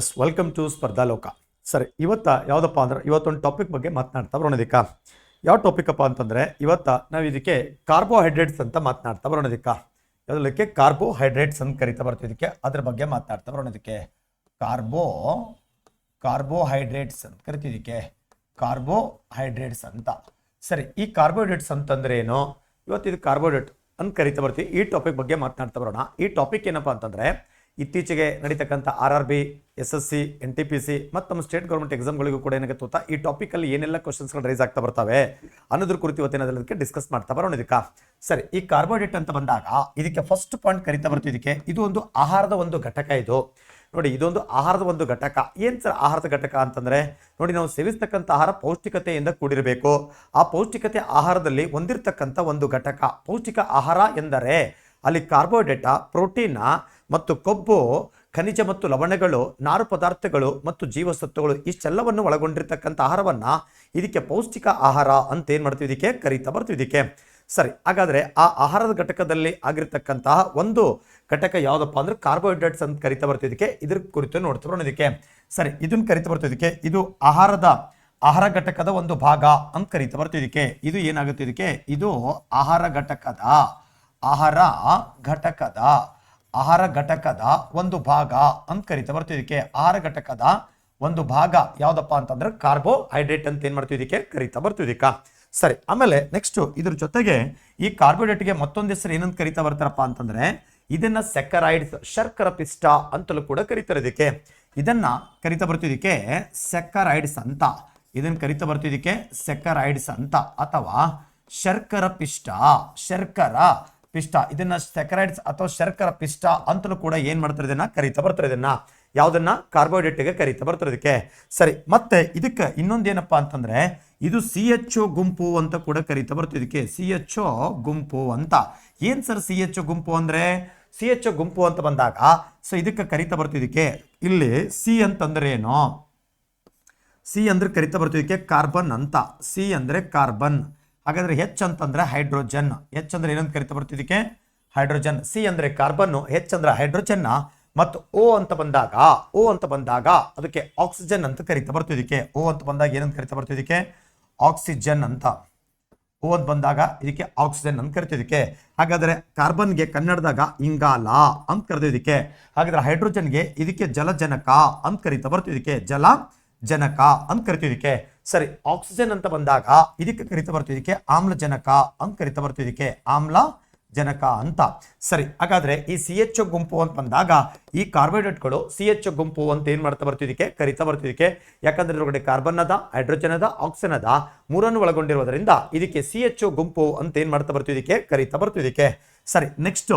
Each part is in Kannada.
ಎಸ್ ವೆಲ್ಕಮ್ ಟು ಸ್ಪರ್ಧಾಲೋಕ ಸರಿ ಇವತ್ತ ಯಾವುದಪ್ಪ ಅಂದ್ರೆ ಇವತ್ತೊಂದು ಟಾಪಿಕ್ ಬಗ್ಗೆ ಮಾತನಾಡ್ತಾ ಬರೋಣದಿಕ್ಕ ಯಾವ ಟಾಪಿಕ್ ಅಂತಂದರೆ ಇವತ್ತ ನಾವು ಇದಕ್ಕೆ ಕಾರ್ಬೋಹೈಡ್ರೇಟ್ಸ್ ಅಂತ ಮಾತನಾಡ್ತಾ ಬರೋಣದಿಕ್ಕ ಯಾವುದಕ್ಕೆ ಕಾರ್ಬೋಹೈಡ್ರೇಟ್ಸ್ ಅಂತ ಕರಿತಾ ಬರ್ತಿದ್ದಕ್ಕೆ ಅದ್ರ ಬಗ್ಗೆ ಮಾತನಾಡ್ತಾ ಬರೋಣದಕ್ಕೆ ಕಾರ್ಬೋ ಕಾರ್ಬೋಹೈಡ್ರೇಟ್ಸ್ ಅಂತ ಕರಿತಿದ್ದಕ್ಕೆ ಕಾರ್ಬೋಹೈಡ್ರೇಟ್ಸ್ ಅಂತ. ಸರಿ, ಈ ಕಾರ್ಬೋಹೈಡ್ರೇಟ್ಸ್ ಅಂತಂದ್ರೆ ಏನು? ಇವತ್ತು ಇದು ಕಾರ್ಬೋಹೈಡ್ರೇಟ್ ಅಂತ ಕರಿತಾ ಬರ್ತೀವಿ. ಈ ಟಾಪಿಕ್ ಬಗ್ಗೆ ಮಾತನಾಡ್ತಾ ಬರೋಣ. ಈ ಟಾಪಿಕ್ ಏನಪ್ಪಾ ಅಂತಂದ್ರೆ ಇತ್ತೀಚೆಗೆ ನಡೀತಕ್ಕಂಥ R R B, S S C, N T P C ಮತ್ತು ನಮ್ಮ ಸ್ಟೇಟ್ ಗೌರ್ಮೆಂಟ್ ಎಕ್ಸಾಮ್ಗಳಿಗೂ ಕೂಡ ಏನಾಗುತ್ತೆ ಗೊತ್ತಾ? ಈ ಟಾಪಿಕಲ್ಲಿ ಏನೆಲ್ಲ ಕ್ವಶನ್ಸ್ಗಳು ರೈಸ್ ಆಗ್ತಾ ಬರ್ತವೆ ಅನ್ನೋದ್ರ ಕುರಿತು ಇವತ್ತಿನ ಅದಕ್ಕೆ ಡಿಸ್ಕಸ್ ಮಾಡ್ತಾ ಬರೋಣ ಇದಕ್ಕೆ ಸರಿ, ಈ ಕಾರ್ಬೋಹೈಡ್ರೇಟ್ ಅಂತ ಬಂದಾಗ ಇದಕ್ಕೆ ಫಸ್ಟ್ ಪಾಯಿಂಟ್ ಕರಿತಾ ಬರ್ತೀವಿ ಇದಕ್ಕೆ. ಇದು ಒಂದು ಆಹಾರದ ಒಂದು ಘಟಕ ಇದು. ನೋಡಿ, ಇದೊಂದು ಆಹಾರದ ಒಂದು ಘಟಕ. ಏನ್ ಸರ್ ಆಹಾರದ ಘಟಕ ಅಂತಂದ್ರೆ, ನೋಡಿ, ನಾವು ಸೇವಿಸ್ತಕ್ಕಂಥ ಆಹಾರ ಪೌಷ್ಟಿಕತೆಯಿಂದ ಕೂಡಿರಬೇಕು. ಆ ಪೌಷ್ಟಿಕತೆ ಆಹಾರದಲ್ಲಿ ಹೊಂದಿರತಕ್ಕಂಥ ಒಂದು ಘಟಕ. ಪೌಷ್ಟಿಕ ಆಹಾರ ಎಂದರೆ ಅಲ್ಲಿ ಕಾರ್ಬೋಹೈಡ್ರೇಟ ಪ್ರೋಟೀನ ಮತ್ತು ಕೊಬ್ಬು, ಖನಿಜ ಮತ್ತು ಲವಣಗಳು, ನಾರು ಪದಾರ್ಥಗಳು ಮತ್ತು ಜೀವಸತ್ವಗಳು ಇಷ್ಟೆಲ್ಲವನ್ನು ಒಳಗೊಂಡಿರ್ತಕ್ಕಂಥ ಆಹಾರವನ್ನು ಇದಕ್ಕೆ ಪೌಷ್ಟಿಕ ಆಹಾರ ಅಂತ ಏನು ಮಾಡ್ತೀವಿ ಇದಕ್ಕೆ? ಕರೀತಾ ಬರ್ತೀವಿ ಇದಕ್ಕೆ. ಸರಿ, ಹಾಗಾದರೆ ಆ ಆಹಾರದ ಘಟಕದಲ್ಲಿ ಆಗಿರ್ತಕ್ಕಂತಹ ಒಂದು ಘಟಕ ಯಾವುದಪ್ಪ ಅಂದ್ರೆ ಕಾರ್ಬೋಹೈಡ್ರೇಟ್ಸ್ ಅಂತ ಕರಿತಾ ಬರ್ತಿದ್ದಕ್ಕೆ ಇದ್ರ ಕುರಿತು ನೋಡ್ತಾ ಇದಕ್ಕೆ. ಸರಿ, ಇದನ್ನು ಕರಿತಾ ಬರ್ತಿದ್ದಕ್ಕೆ ಇದು ಆಹಾರದ, ಆಹಾರ ಘಟಕದ ಒಂದು ಭಾಗ ಅಂತ ಕರಿತಾ ಬರ್ತಿದ್ದಕ್ಕೆ ಇದು ಏನಾಗುತ್ತೆ ಇದಕ್ಕೆ? ಇದು ಆಹಾರ ಘಟಕದ ಆಹಾರ ಘಟಕದ ಆಹಾರ ಘಟಕದ ಒಂದು ಭಾಗ ಅಂತ ಕರಿತಾ ಬರ್ತೀವಿ. ಇದಕ್ಕೆ ಆಹಾರ ಘಟಕದ ಒಂದು ಭಾಗ ಯಾವ್ದಪ್ಪ ಅಂತಂದ್ರೆ ಕಾರ್ಬೋಹೈಡ್ರೇಟ್ ಅಂತ ಏನ್ ಮಾಡ್ತೀವಿ ಇದಕ್ಕೆ ಕರಿತಾ ಬರ್ತಿದ್ದಕ್ಕ ಸರಿ, ಆಮೇಲೆ ನೆಕ್ಸ್ಟ್ ಇದ್ರ ಜೊತೆಗೆ ಈ ಕಾರ್ಬೋಹೈಡ್ರೇಟ್ಗೆ ಮತ್ತೊಂದು ಹೆಸರು ಏನಂತ ಕರಿತಾ ಬರ್ತಾರಪ್ಪ ಅಂತಂದ್ರೆ ಇದನ್ನ ಸೆಕರೈಡ್ಸ್ ಶರ್ಕರ ಪಿಷ್ಟ ಅಂತಲೂ ಕೂಡ ಕರಿತಾರೆ ಇದಕ್ಕೆ. ಇದನ್ನ ಕರಿತಾ ಬರ್ತಿದ್ದಕ್ಕೆ ಸೆಕರೈಡ್ಸ್ ಅಂತ. ಇದನ್ನ ಕರಿತಾ ಬರ್ತಿದ್ದಕ್ಕೆ ಸೆಕರೈಡ್ಸ್ ಅಂತ. ಅಥವಾ ಶರ್ಕರ ಪಿಷ್ಟ ಶರ್ಕರ ಪಿಷ್ಟ. ಇದನ್ನ ಸೆಕರೈಡ್ಸ್ ಅಥವಾ ಶರ್ಕರ ಪಿಷ್ಟ ಅಂತಲೂ ಕೂಡ ಏನ್ ಮಾಡ್ತಾರೆ ಇದನ್ನ? ಕರಿತಾ ಬರ್ತಾರೆ ಇದನ್ನ. ಯಾವ್ದನ್ನ? ಕಾರ್ಬೋಹೈಡ್ರೇಟ್ಗೆ ಕರಿತಾ ಬರ್ತಾರೆ ಇದಕ್ಕೆ. ಸರಿ, ಮತ್ತೆ ಇದಕ್ಕೆ ಇನ್ನೊಂದೇನಪ್ಪ ಅಂತಂದ್ರೆ, ಇದು ಸಿ ಎಚ್ ಒ ಗುಂಪು ಅಂತ ಕೂಡ ಕರಿತಾ ಬರ್ತದೆ ಇದಕ್ಕೆ. ಸಿ ಎಚ್ ಒ ಗುಂಪು ಅಂತ. ಏನ್ ಸರ್ ಸಿ ಎಚ್ ಒ ಗುಂಪು ಅಂದ್ರೆ? ಸಿ ಎಚ್ ಒ ಗುಂಪು ಅಂತ ಬಂದಾಗ, ಸೊ ಇದಕ್ಕೆ ಕರಿತಾ ಬರ್ತಿದ್ದಕ್ಕೆ ಇಲ್ಲಿ ಸಿ ಅಂತಂದ್ರೆ ಏನು? ಸಿ ಅಂದ್ರೆ ಕರಿತಾ ಬರ್ತಿದ್ದಕ್ಕೆ ಕಾರ್ಬನ್ ಅಂತ. ಸಿ ಅಂದ್ರೆ ಕಾರ್ಬನ್ ಹಾಗಾದ್ರೆ ಹೆಚ್ ಅಂತಂದ್ರೆ ಹೈಡ್ರೋಜನ್ ಹೆಚ್ ಅಂದ್ರೆ ಏನಂತ ಕರಿತಾ ಬರ್ತಿದ್ದಕ್ಕೆ ಹೈಡ್ರೋಜನ್ ಸಿ ಅಂದ್ರೆ ಕಾರ್ಬನ್ ಹೆಚ್ ಅಂದ್ರೆ ಹೈಡ್ರೋಜನ್ ಮತ್ತು ಓ ಅಂತ ಬಂದಾಗ ಓ ಅಂತ ಬಂದಾಗ ಅದಕ್ಕೆ ಆಕ್ಸಿಜನ್ ಅಂತ ಕರಿತಾ ಬರ್ತಿದ್ದಕ್ಕೆ ಓ ಅಂತ ಬಂದಾಗ ಏನಂತ ಕರಿತಾ ಬರ್ತಿದ್ದಕ್ಕೆ ಆಕ್ಸಿಜನ್ ಅಂತ. ಓ ಅಂತ ಬಂದಾಗ ಇದಕ್ಕೆ ಆಕ್ಸಿಜನ್ ಅಂತ ಕರಿತಿದ್ದಕ್ಕೆ ಹಾಗಾದ್ರೆ ಕಾರ್ಬನ್ಗೆ ಕನ್ನಡದಾಗ ಇಂಗಾಲ ಅಂತ ಕರೆದಿದ್ದಕ್ಕೆ ಹಾಗಾದ್ರೆ ಹೈಡ್ರೋಜನ್ಗೆ ಇದಕ್ಕೆ ಜಲಜನಕ ಅಂತ ಕರಿತಾ ಬರ್ತಿದ್ದಕ್ಕೆ ಜಲ ಜನಕ ಅಂತ ಕರಿತಿದ್ದಕ್ಕೆ ಸರಿ ಆಕ್ಸಿಜನ್ ಅಂತ ಬಂದಾಗ ಇದಕ್ಕೆ ಕರಿತಾ ಬರ್ತಿದ್ದಕ್ಕೆ ಆಮ್ಲಜನಕ ಅಂತ ಕರಿತಾ ಇದಕ್ಕೆ ಆಮ್ಲ ಜನಕ ಅಂತ. ಸರಿ, ಹಾಗಾದ್ರೆ ಈ ಸಿ ಎಚ್ ಗುಂಪು ಅಂತ ಬಂದಾಗ ಈ ಕಾರ್ಬೋಹೈಡ್ರೇಟ್ಗಳು ಸಿ ಎಚ್ ಗುಂಪು ಅಂತ ಏನ್ ಮಾಡ್ತಾ ಬರ್ತಿದ್ದಕ್ಕೆ ಕರಿತಾ ಬರ್ತಿದ್ದಕ್ಕೆ ಯಾಕಂದ್ರೆ ಇದ್ರೊಳಗಡೆ ಕಾರ್ಬನ್ ಅದ ಹೈಡ್ರೋಜನ್ ಅದ ಆಕ್ಸಿಜನ್ ಮೂರನ್ನು ಒಳಗೊಂಡಿರೋದ್ರಿಂದ ಇದಕ್ಕೆ ಸಿ ಎಚ್ ಗುಂಪು ಅಂತ ಏನ್ ಮಾಡ್ತಾ ಬರ್ತಿದ್ದಕ್ಕೆ ಕರಿತಾ ಬರ್ತಿದ್ದಕ್ಕೆ ಸರಿ ನೆಕ್ಸ್ಟ್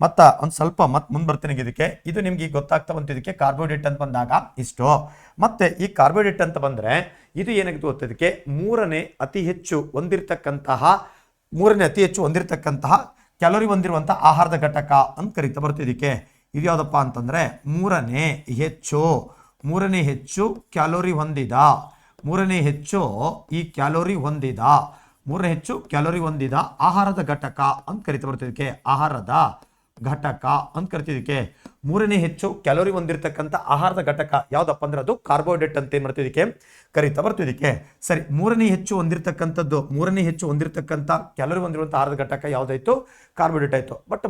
ಮತ್ತ ಒಂದು ಸ್ವಲ್ಪ ಮತ್ತೆ ಮುಂದೆ ಬರ್ತೀನಿ ಇದಕ್ಕೆ ಇದು ನಿಮ್ಗೆ ಗೊತ್ತಾಗ್ತಾ ಇದಕ್ಕೆ ಕಾರ್ಬೋಹೈಡ್ರೇಟ್ ಅಂತ ಬಂದಾಗ ಇಷ್ಟು. ಮತ್ತೆ ಈ ಕಾರ್ಬೋಹೈಡ್ರೇಟ್ ಅಂತ ಬಂದ್ರೆ ಇದು ಏನಾಗಿತ್ತು ಗೊತ್ತಿದ್ದಕ್ಕೆ ಮೂರನೇ ಅತಿ ಹೆಚ್ಚು ಹೊಂದಿರತಕ್ಕಂತಹ, ಮೂರನೇ ಅತಿ ಹೆಚ್ಚು ಹೊಂದಿರತಕ್ಕಂತಹ ಕ್ಯಾಲೋರಿ ಹೊಂದಿರುವಂಥ ಆಹಾರದ ಘಟಕ ಅಂತ ಕರಿತಾ ಬರ್ತಿದ್ದಕ್ಕೆ ಇದು ಯಾವುದಪ್ಪ ಅಂತಂದ್ರೆ ಮೂರನೇ ಹೆಚ್ಚು ಮೂರನೇ ಹೆಚ್ಚು ಕ್ಯಾಲೋರಿ ಹೊಂದಿದ, ಮೂರನೇ ಹೆಚ್ಚು ಈ ಕ್ಯಾಲೋರಿ ಹೊಂದಿದ, ಮೂರನೇ ಹೆಚ್ಚು ಕ್ಯಾಲೋರಿ ಹೊಂದಿದ ಆಹಾರದ ಘಟಕ ಅಂತ ಕರಿತಾ ಬರ್ತಿದ್ದಕ್ಕೆ ಆಹಾರದ ಘಟಕ ಅಂತ ಕರಿತಿದ್ದಕ್ಕೆ ಮೂರನೇ ಹೆಚ್ಚು ಕ್ಯಾಲೋರಿ ಹೊಂದಿರತಕ್ಕಂಥ ಆಹಾರದ ಘಟಕ ಯಾವುದಪ್ಪ ಅಂದ್ರೆ ಅದು ಕಾರ್ಬೋಹೈಡ್ರೇಟ್ ಅಂತ ಏನು ಮಾಡ್ತಿದ್ದಕ್ಕೆ ಕರಿತಾ ಬರ್ತಿದ್ದಕ್ಕೆ ಸರಿ, ಮೂರನೇ ಹೆಚ್ಚು ಹೊಂದಿರತಕ್ಕಂಥದ್ದು, ಮೂರನೇ ಹೆಚ್ಚು ಹೊಂದಿರತಕ್ಕಂಥ ಕ್ಯಾಲೋರಿ ಹೊಂದಿರುವಂಥ ಆಹಾರದ ಘಟಕ ಯಾವುದಾಯಿತು? ಕಾರ್ಬೋಹೈಡ್ರೇಟ್ ಆಯಿತು. ಬಟ್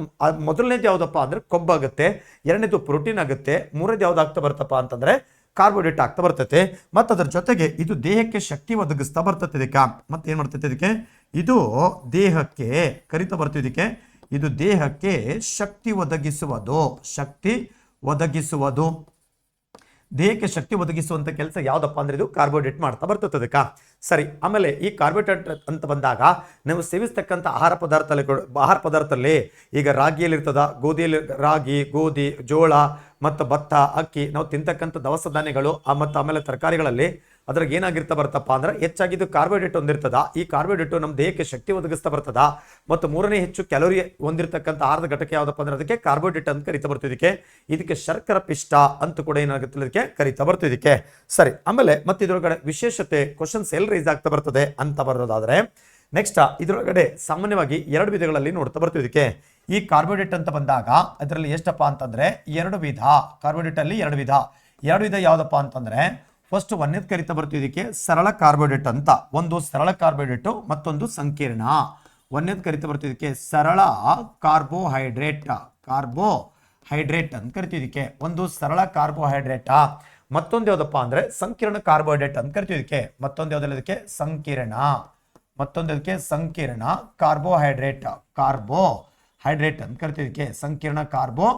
ಮೊದಲನೇದು ಯಾವುದಪ್ಪ ಅಂದ್ರೆ ಕೊಬ್ಬಾಗುತ್ತೆ ಎರಡನೇದು ಪ್ರೋಟೀನ್ ಆಗುತ್ತೆ, ಮೂರನೇದು ಯಾವ್ದಾಗ್ತಾ ಬರ್ತಪ್ಪ ಅಂತಂದ್ರೆ ಕಾರ್ಬೋಹೈಡ್ರೇಟ್ ಆಗ್ತಾ ಬರ್ತೈತೆ. ಮತ್ತು ಅದರ ಜೊತೆಗೆ ಇದು ದೇಹಕ್ಕೆ ಶಕ್ತಿ ಒದಗಿಸ್ತಾ ಬರ್ತೈತೆ ಇದಕ್ಕೆ. ಮತ್ತೆ ಏನು ಮಾಡ್ತೈತೆ ಇದಕ್ಕೆ? ಇದು ದೇಹಕ್ಕೆ ಕರಿತಾ ಬರ್ತಿದ್ದಕ್ಕೆ ಇದು ದೇಹಕ್ಕೆ ಶಕ್ತಿ ಒದಗಿಸುವುದು. ಶಕ್ತಿ ಒದಗಿಸುವುದು. ದೇಹಕ್ಕೆ ಶಕ್ತಿ ಒದಗಿಸುವಂತ ಕೆಲಸ ಯಾವುದಪ್ಪ ಅಂದ್ರೆ ಇದು ಕಾರ್ಬೋಹೈಡ್ರೇಟ್ ಮಾಡ್ತಾ ಬರ್ತದೆ ಅದಕ್ಕ ಸರಿ, ಆಮೇಲೆ ಈ ಕಾರ್ಬೋಹೈಡ್ರೇಟ್ ಅಂತ ಬಂದಾಗ ನಾವು ಸೇವಿಸ್ತಕ್ಕಂಥ ಆಹಾರ ಪದಾರ್ಥ ಆಹಾರ ಪದಾರ್ಥದಲ್ಲಿ ಈಗ ರಾಗಿಯಲ್ಲಿ ಇರ್ತದ, ಗೋಧಿಯಲ್ಲಿ, ರಾಗಿ, ಗೋಧಿ, ಜೋಳ, ಮತ್ತು ಭತ್ತ, ಅಕ್ಕಿ, ನಾವು ತಿಂತಕ್ಕಂಥ ದವಸ ಧಾನ್ಯಗಳು ಮತ್ತು ಆಮೇಲೆ ತರಕಾರಿಗಳಲ್ಲಿ ಅದ್ರಾಗ ಏನಾಗಿರ್ತಾ ಬರ್ತಪ್ಪ ಅಂದ್ರೆ ಹೆಚ್ಚಾಗಿ ಇದು ಕಾರ್ಬೋಹೈಡ್ರೇಟ್ ಹೊಂದಿರ್ತದ ಈ ಕಾರ್ಬೋಹೈಡ್ರೇಟ್ ನಮ್ಮ ದೇಹಕ್ಕೆ ಶಕ್ತಿ ಒದಗಿಸ್ತಾ ಬರ್ತದ. ಮತ್ತು ಮೂರನೇ ಹೆಚ್ಚು ಕ್ಯಾಲೋರಿ ಹೊಂದಿರತಕ್ಕಂಥ ಆಹಾರದ ಘಟಕ ಯಾವುದಪ್ಪ ಅಂದ್ರೆ ಅದಕ್ಕೆ ಕಾರ್ಬೋಹೈಡ್ರೇಟ್ ಅಂತ ಕರಿತಾ ಬರ್ತಿದ್ದಕ್ಕೆ ಇದಕ್ಕೆ. ಶರ್ಕರ ಪಿಷ್ಟ ಅಂತ ಕೂಡ ಏನಾಗುತ್ತೆ ಇದಕ್ಕೆ ಕರಿತಾ ಬರ್ತಿದ್ದಕ್ಕೆ ಸರಿ, ಆಮೇಲೆ ಮತ್ತೆ ಇದ್ರೊಳಗಡೆ ವಿಶೇಷತೆ ಕ್ವಶನ್ಸ್ ಎಲ್ಲಿ ರೈಸ್ ಆಗ್ತಾ ಬರ್ತದೆ ಅಂತ ಬರೋದಾದ್ರೆ ನೆಕ್ಸ್ಟ್ ಇದರೊಳಗಡೆ ಸಾಮಾನ್ಯವಾಗಿ ಎರಡು ವಿಧಗಳಲ್ಲಿ ನೋಡ್ತಾ ಬರ್ತಿದ್ದಕ್ಕೆ ಈ ಕಾರ್ಬೋಹೈಡ್ರೇಟ್ ಅಂತ ಬಂದಾಗ ಅದರಲ್ಲಿ ಎಷ್ಟಪ್ಪ ಅಂತಂದ್ರೆ ಎರಡು ವಿಧ. ಕಾರ್ಬೋಹೈಡ್ರೇಟ್ ಅಲ್ಲಿ ಎರಡು ವಿಧ. ಎರಡು ವಿಧ ಯಾವುದಪ್ಪ ಅಂತಂದ್ರೆ ಫಸ್ಟ್ ಒಂದೇದು ಕರಿತಾ ಬರ್ತೀವಿ ಇದಕ್ಕೆ ಸರಳ ಕಾರ್ಬೋಹೈಡ್ರೇಟ್ ಅಂತ. ಒಂದು ಸರಳ ಕಾರ್ಬೋಹೈಡ್ರೇಟ್ ಮತ್ತೊಂದು ಸಂಕೀರ್ಣ. ಒಂದೇದು ಕರಿತಾ ಬರ್ತೀವಿ ಇದಕ್ಕೆ ಸರಳ ಕಾರ್ಬೋಹೈಡ್ರೇಟ್ ಕಾರ್ಬೋ ಹೈಡ್ರೇಟ್ ಅಂತ ಕರಿತೀವಿ ಇದಕ್ಕೆ. ಒಂದು ಸರಳ ಕಾರ್ಬೋಹೈಡ್ರೇಟ್ ಮತ್ತೊಂದು ಯಾವುದಪ್ಪ ಅಂದ್ರೆ ಸಂಕೀರ್ಣ ಕಾರ್ಬೋಹೈಡ್ರೇಟ್ ಅಂತ ಕರಿತೀವಿ ಇದಕ್ಕೆ. ಮತ್ತೊಂದು ಯಾವ್ದಲ್ಲ ಇದಕ್ಕೆ? ಸಂಕೀರ್ಣ. ಮತ್ತೊಂದು ಇದಕ್ಕೆ ಸಂಕೀರ್ಣ ಕಾರ್ಬೋಹೈಡ್ರೇಟ್ ಕಾರ್ಬೋಹೈಡ್ರೇಟ್ ಅಂತ ಕರಿತೀವಿ ಇದಕ್ಕೆ. ಸಂಕೀರ್ಣ ಕಾರ್ಬೋ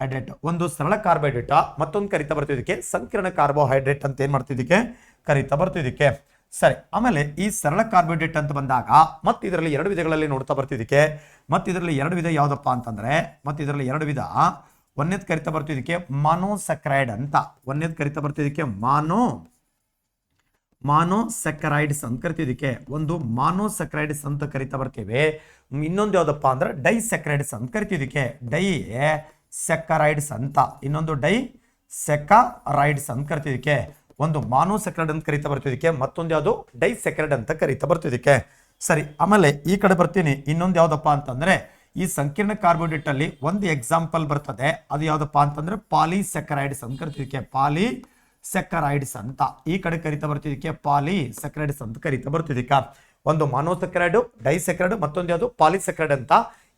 ಹೈಡ್ರೇಟ್. ಒಂದು ಸರಳ ಕಾರ್ಬೋಹೈಡ್ರೇಟ್, ಮತ್ತೊಂದು ಕರಿತಾ ಬರ್ತಿದ್ದಕ್ಕೆ ಸಂಕೀರ್ಣ ಕಾರ್ಬೋಹೈಡ್ರೇಟ್ ಅಂತ ಏನ್ ಮಾಡ್ತಿದ್ದಕ್ಕೆ ಕರಿತಾ ಬರ್ತಿದ್ದಕ್ಕೆ ಸರಿ, ಆಮೇಲೆ ಈ ಸರಳ ಕಾರ್ಬೋಹೈಡ್ರೇಟ್ ಅಂತ ಬಂದಾಗ ಮತ್ತೆ ಇದರಲ್ಲಿ ಎರಡು ವಿಧಗಳಲ್ಲಿ ನೋಡ್ತಾ ಬರ್ತಿದ್ದಕ್ಕೆ ಮತ್ತೆ ಇದರಲ್ಲಿ ಎರಡು ವಿಧ ಯಾವ್ದಪ್ಪ ಅಂತಂದ್ರೆ, ಮತ್ತೆ ಇದರಲ್ಲಿ ಎರಡು ವಿಧ. ಒಂದೇದ್ ಕರಿತಾ ಬರ್ತಿದ್ದಕ್ಕೆ ಮಾನೋಸಕ್ರೈಡ್ ಅಂತ. ಒಂದೇದ್ ಕರಿತಾ ಬರ್ತಿದ್ದಕ್ಕೆ ಮಾನೋ ಮಾನೋಸೆಕ್ರೈಡ್ಸ್ ಅಂತ ಕರಿತಿದ್ದಕ್ಕೆ ಒಂದು ಮಾನೋಸೆಕರೈಡ್ಸ್ ಅಂತ ಕರಿತಾ ಬರ್ತೀವಿ. ಇನ್ನೊಂದು ಯಾವ್ದಪ್ಪ ಅಂದ್ರೆ ಡೈಸೆಕರೈಡ್ಸ್ ಅಂತ ಕರಿತಿದ್ದಕ್ಕೆ ಡೈ ಸೆಕರೈಡ್ಸ್ ಅಂತ. ಇನ್ನೊಂದು ಡೈ ಸೆಕರೈಡ್ಸ್ ಅಂತ ಕರಿತಿದ್ದಕ್ಕೆ. ಒಂದು ಮಾನೋಸೆಕರೈಡ್ ಅಂತ ಕರಿತಾ ಬರ್ತಿದ್ದಕ್ಕೆ, ಮತ್ತೊಂದು ಯಾವುದು? ಡೈಸೆಕರೈಡ್ ಅಂತ ಕರಿತಾ ಬರ್ತಿದ್ದಕ್ಕೆ. ಸರಿ, ಆಮೇಲೆ ಈ ಕಡೆ ಬರ್ತೀನಿ. ಇನ್ನೊಂದು ಯಾವುದಪ್ಪ ಅಂತಂದ್ರೆ, ಈ ಸಂಕೀರ್ಣ ಕಾರ್ಬೋಹೈಡ್ರೇಟ್ ಅಲ್ಲಿ ಒಂದು ಎಕ್ಸಾಂಪಲ್ ಬರ್ತದೆ. ಅದು ಯಾವ್ದಪ್ಪ ಅಂತಂದ್ರೆ, ಪಾಲಿಸೆಕರೈಡ್ಸ್ ಅಂತ ಕರಿತಿದ್ದಕ್ಕೆ. ಪಾಲಿ ಸೆಕರೈಡ್ಸ್ ಅಂತ. ಈ ಕಡೆ ಕರಿತಾ ಬರ್ತಿದ್ದಕ್ಕೆ ಪಾಲಿ ಸೆಕ್ರೈಡ್ಸ್ ಅಂತ ಕರಿತಾ ಬರ್ತಿದ್ದಕ್ಕ. ಒಂದು ಮಾನೋಸೆಕರೈಡ್ ಡೈಸೆಕರೈಡ್ ಮತ್ತೊಂದು ಯಾವುದು? ಪಾಲಿಸೆಕ್ರೈಡ್ ಅಂತ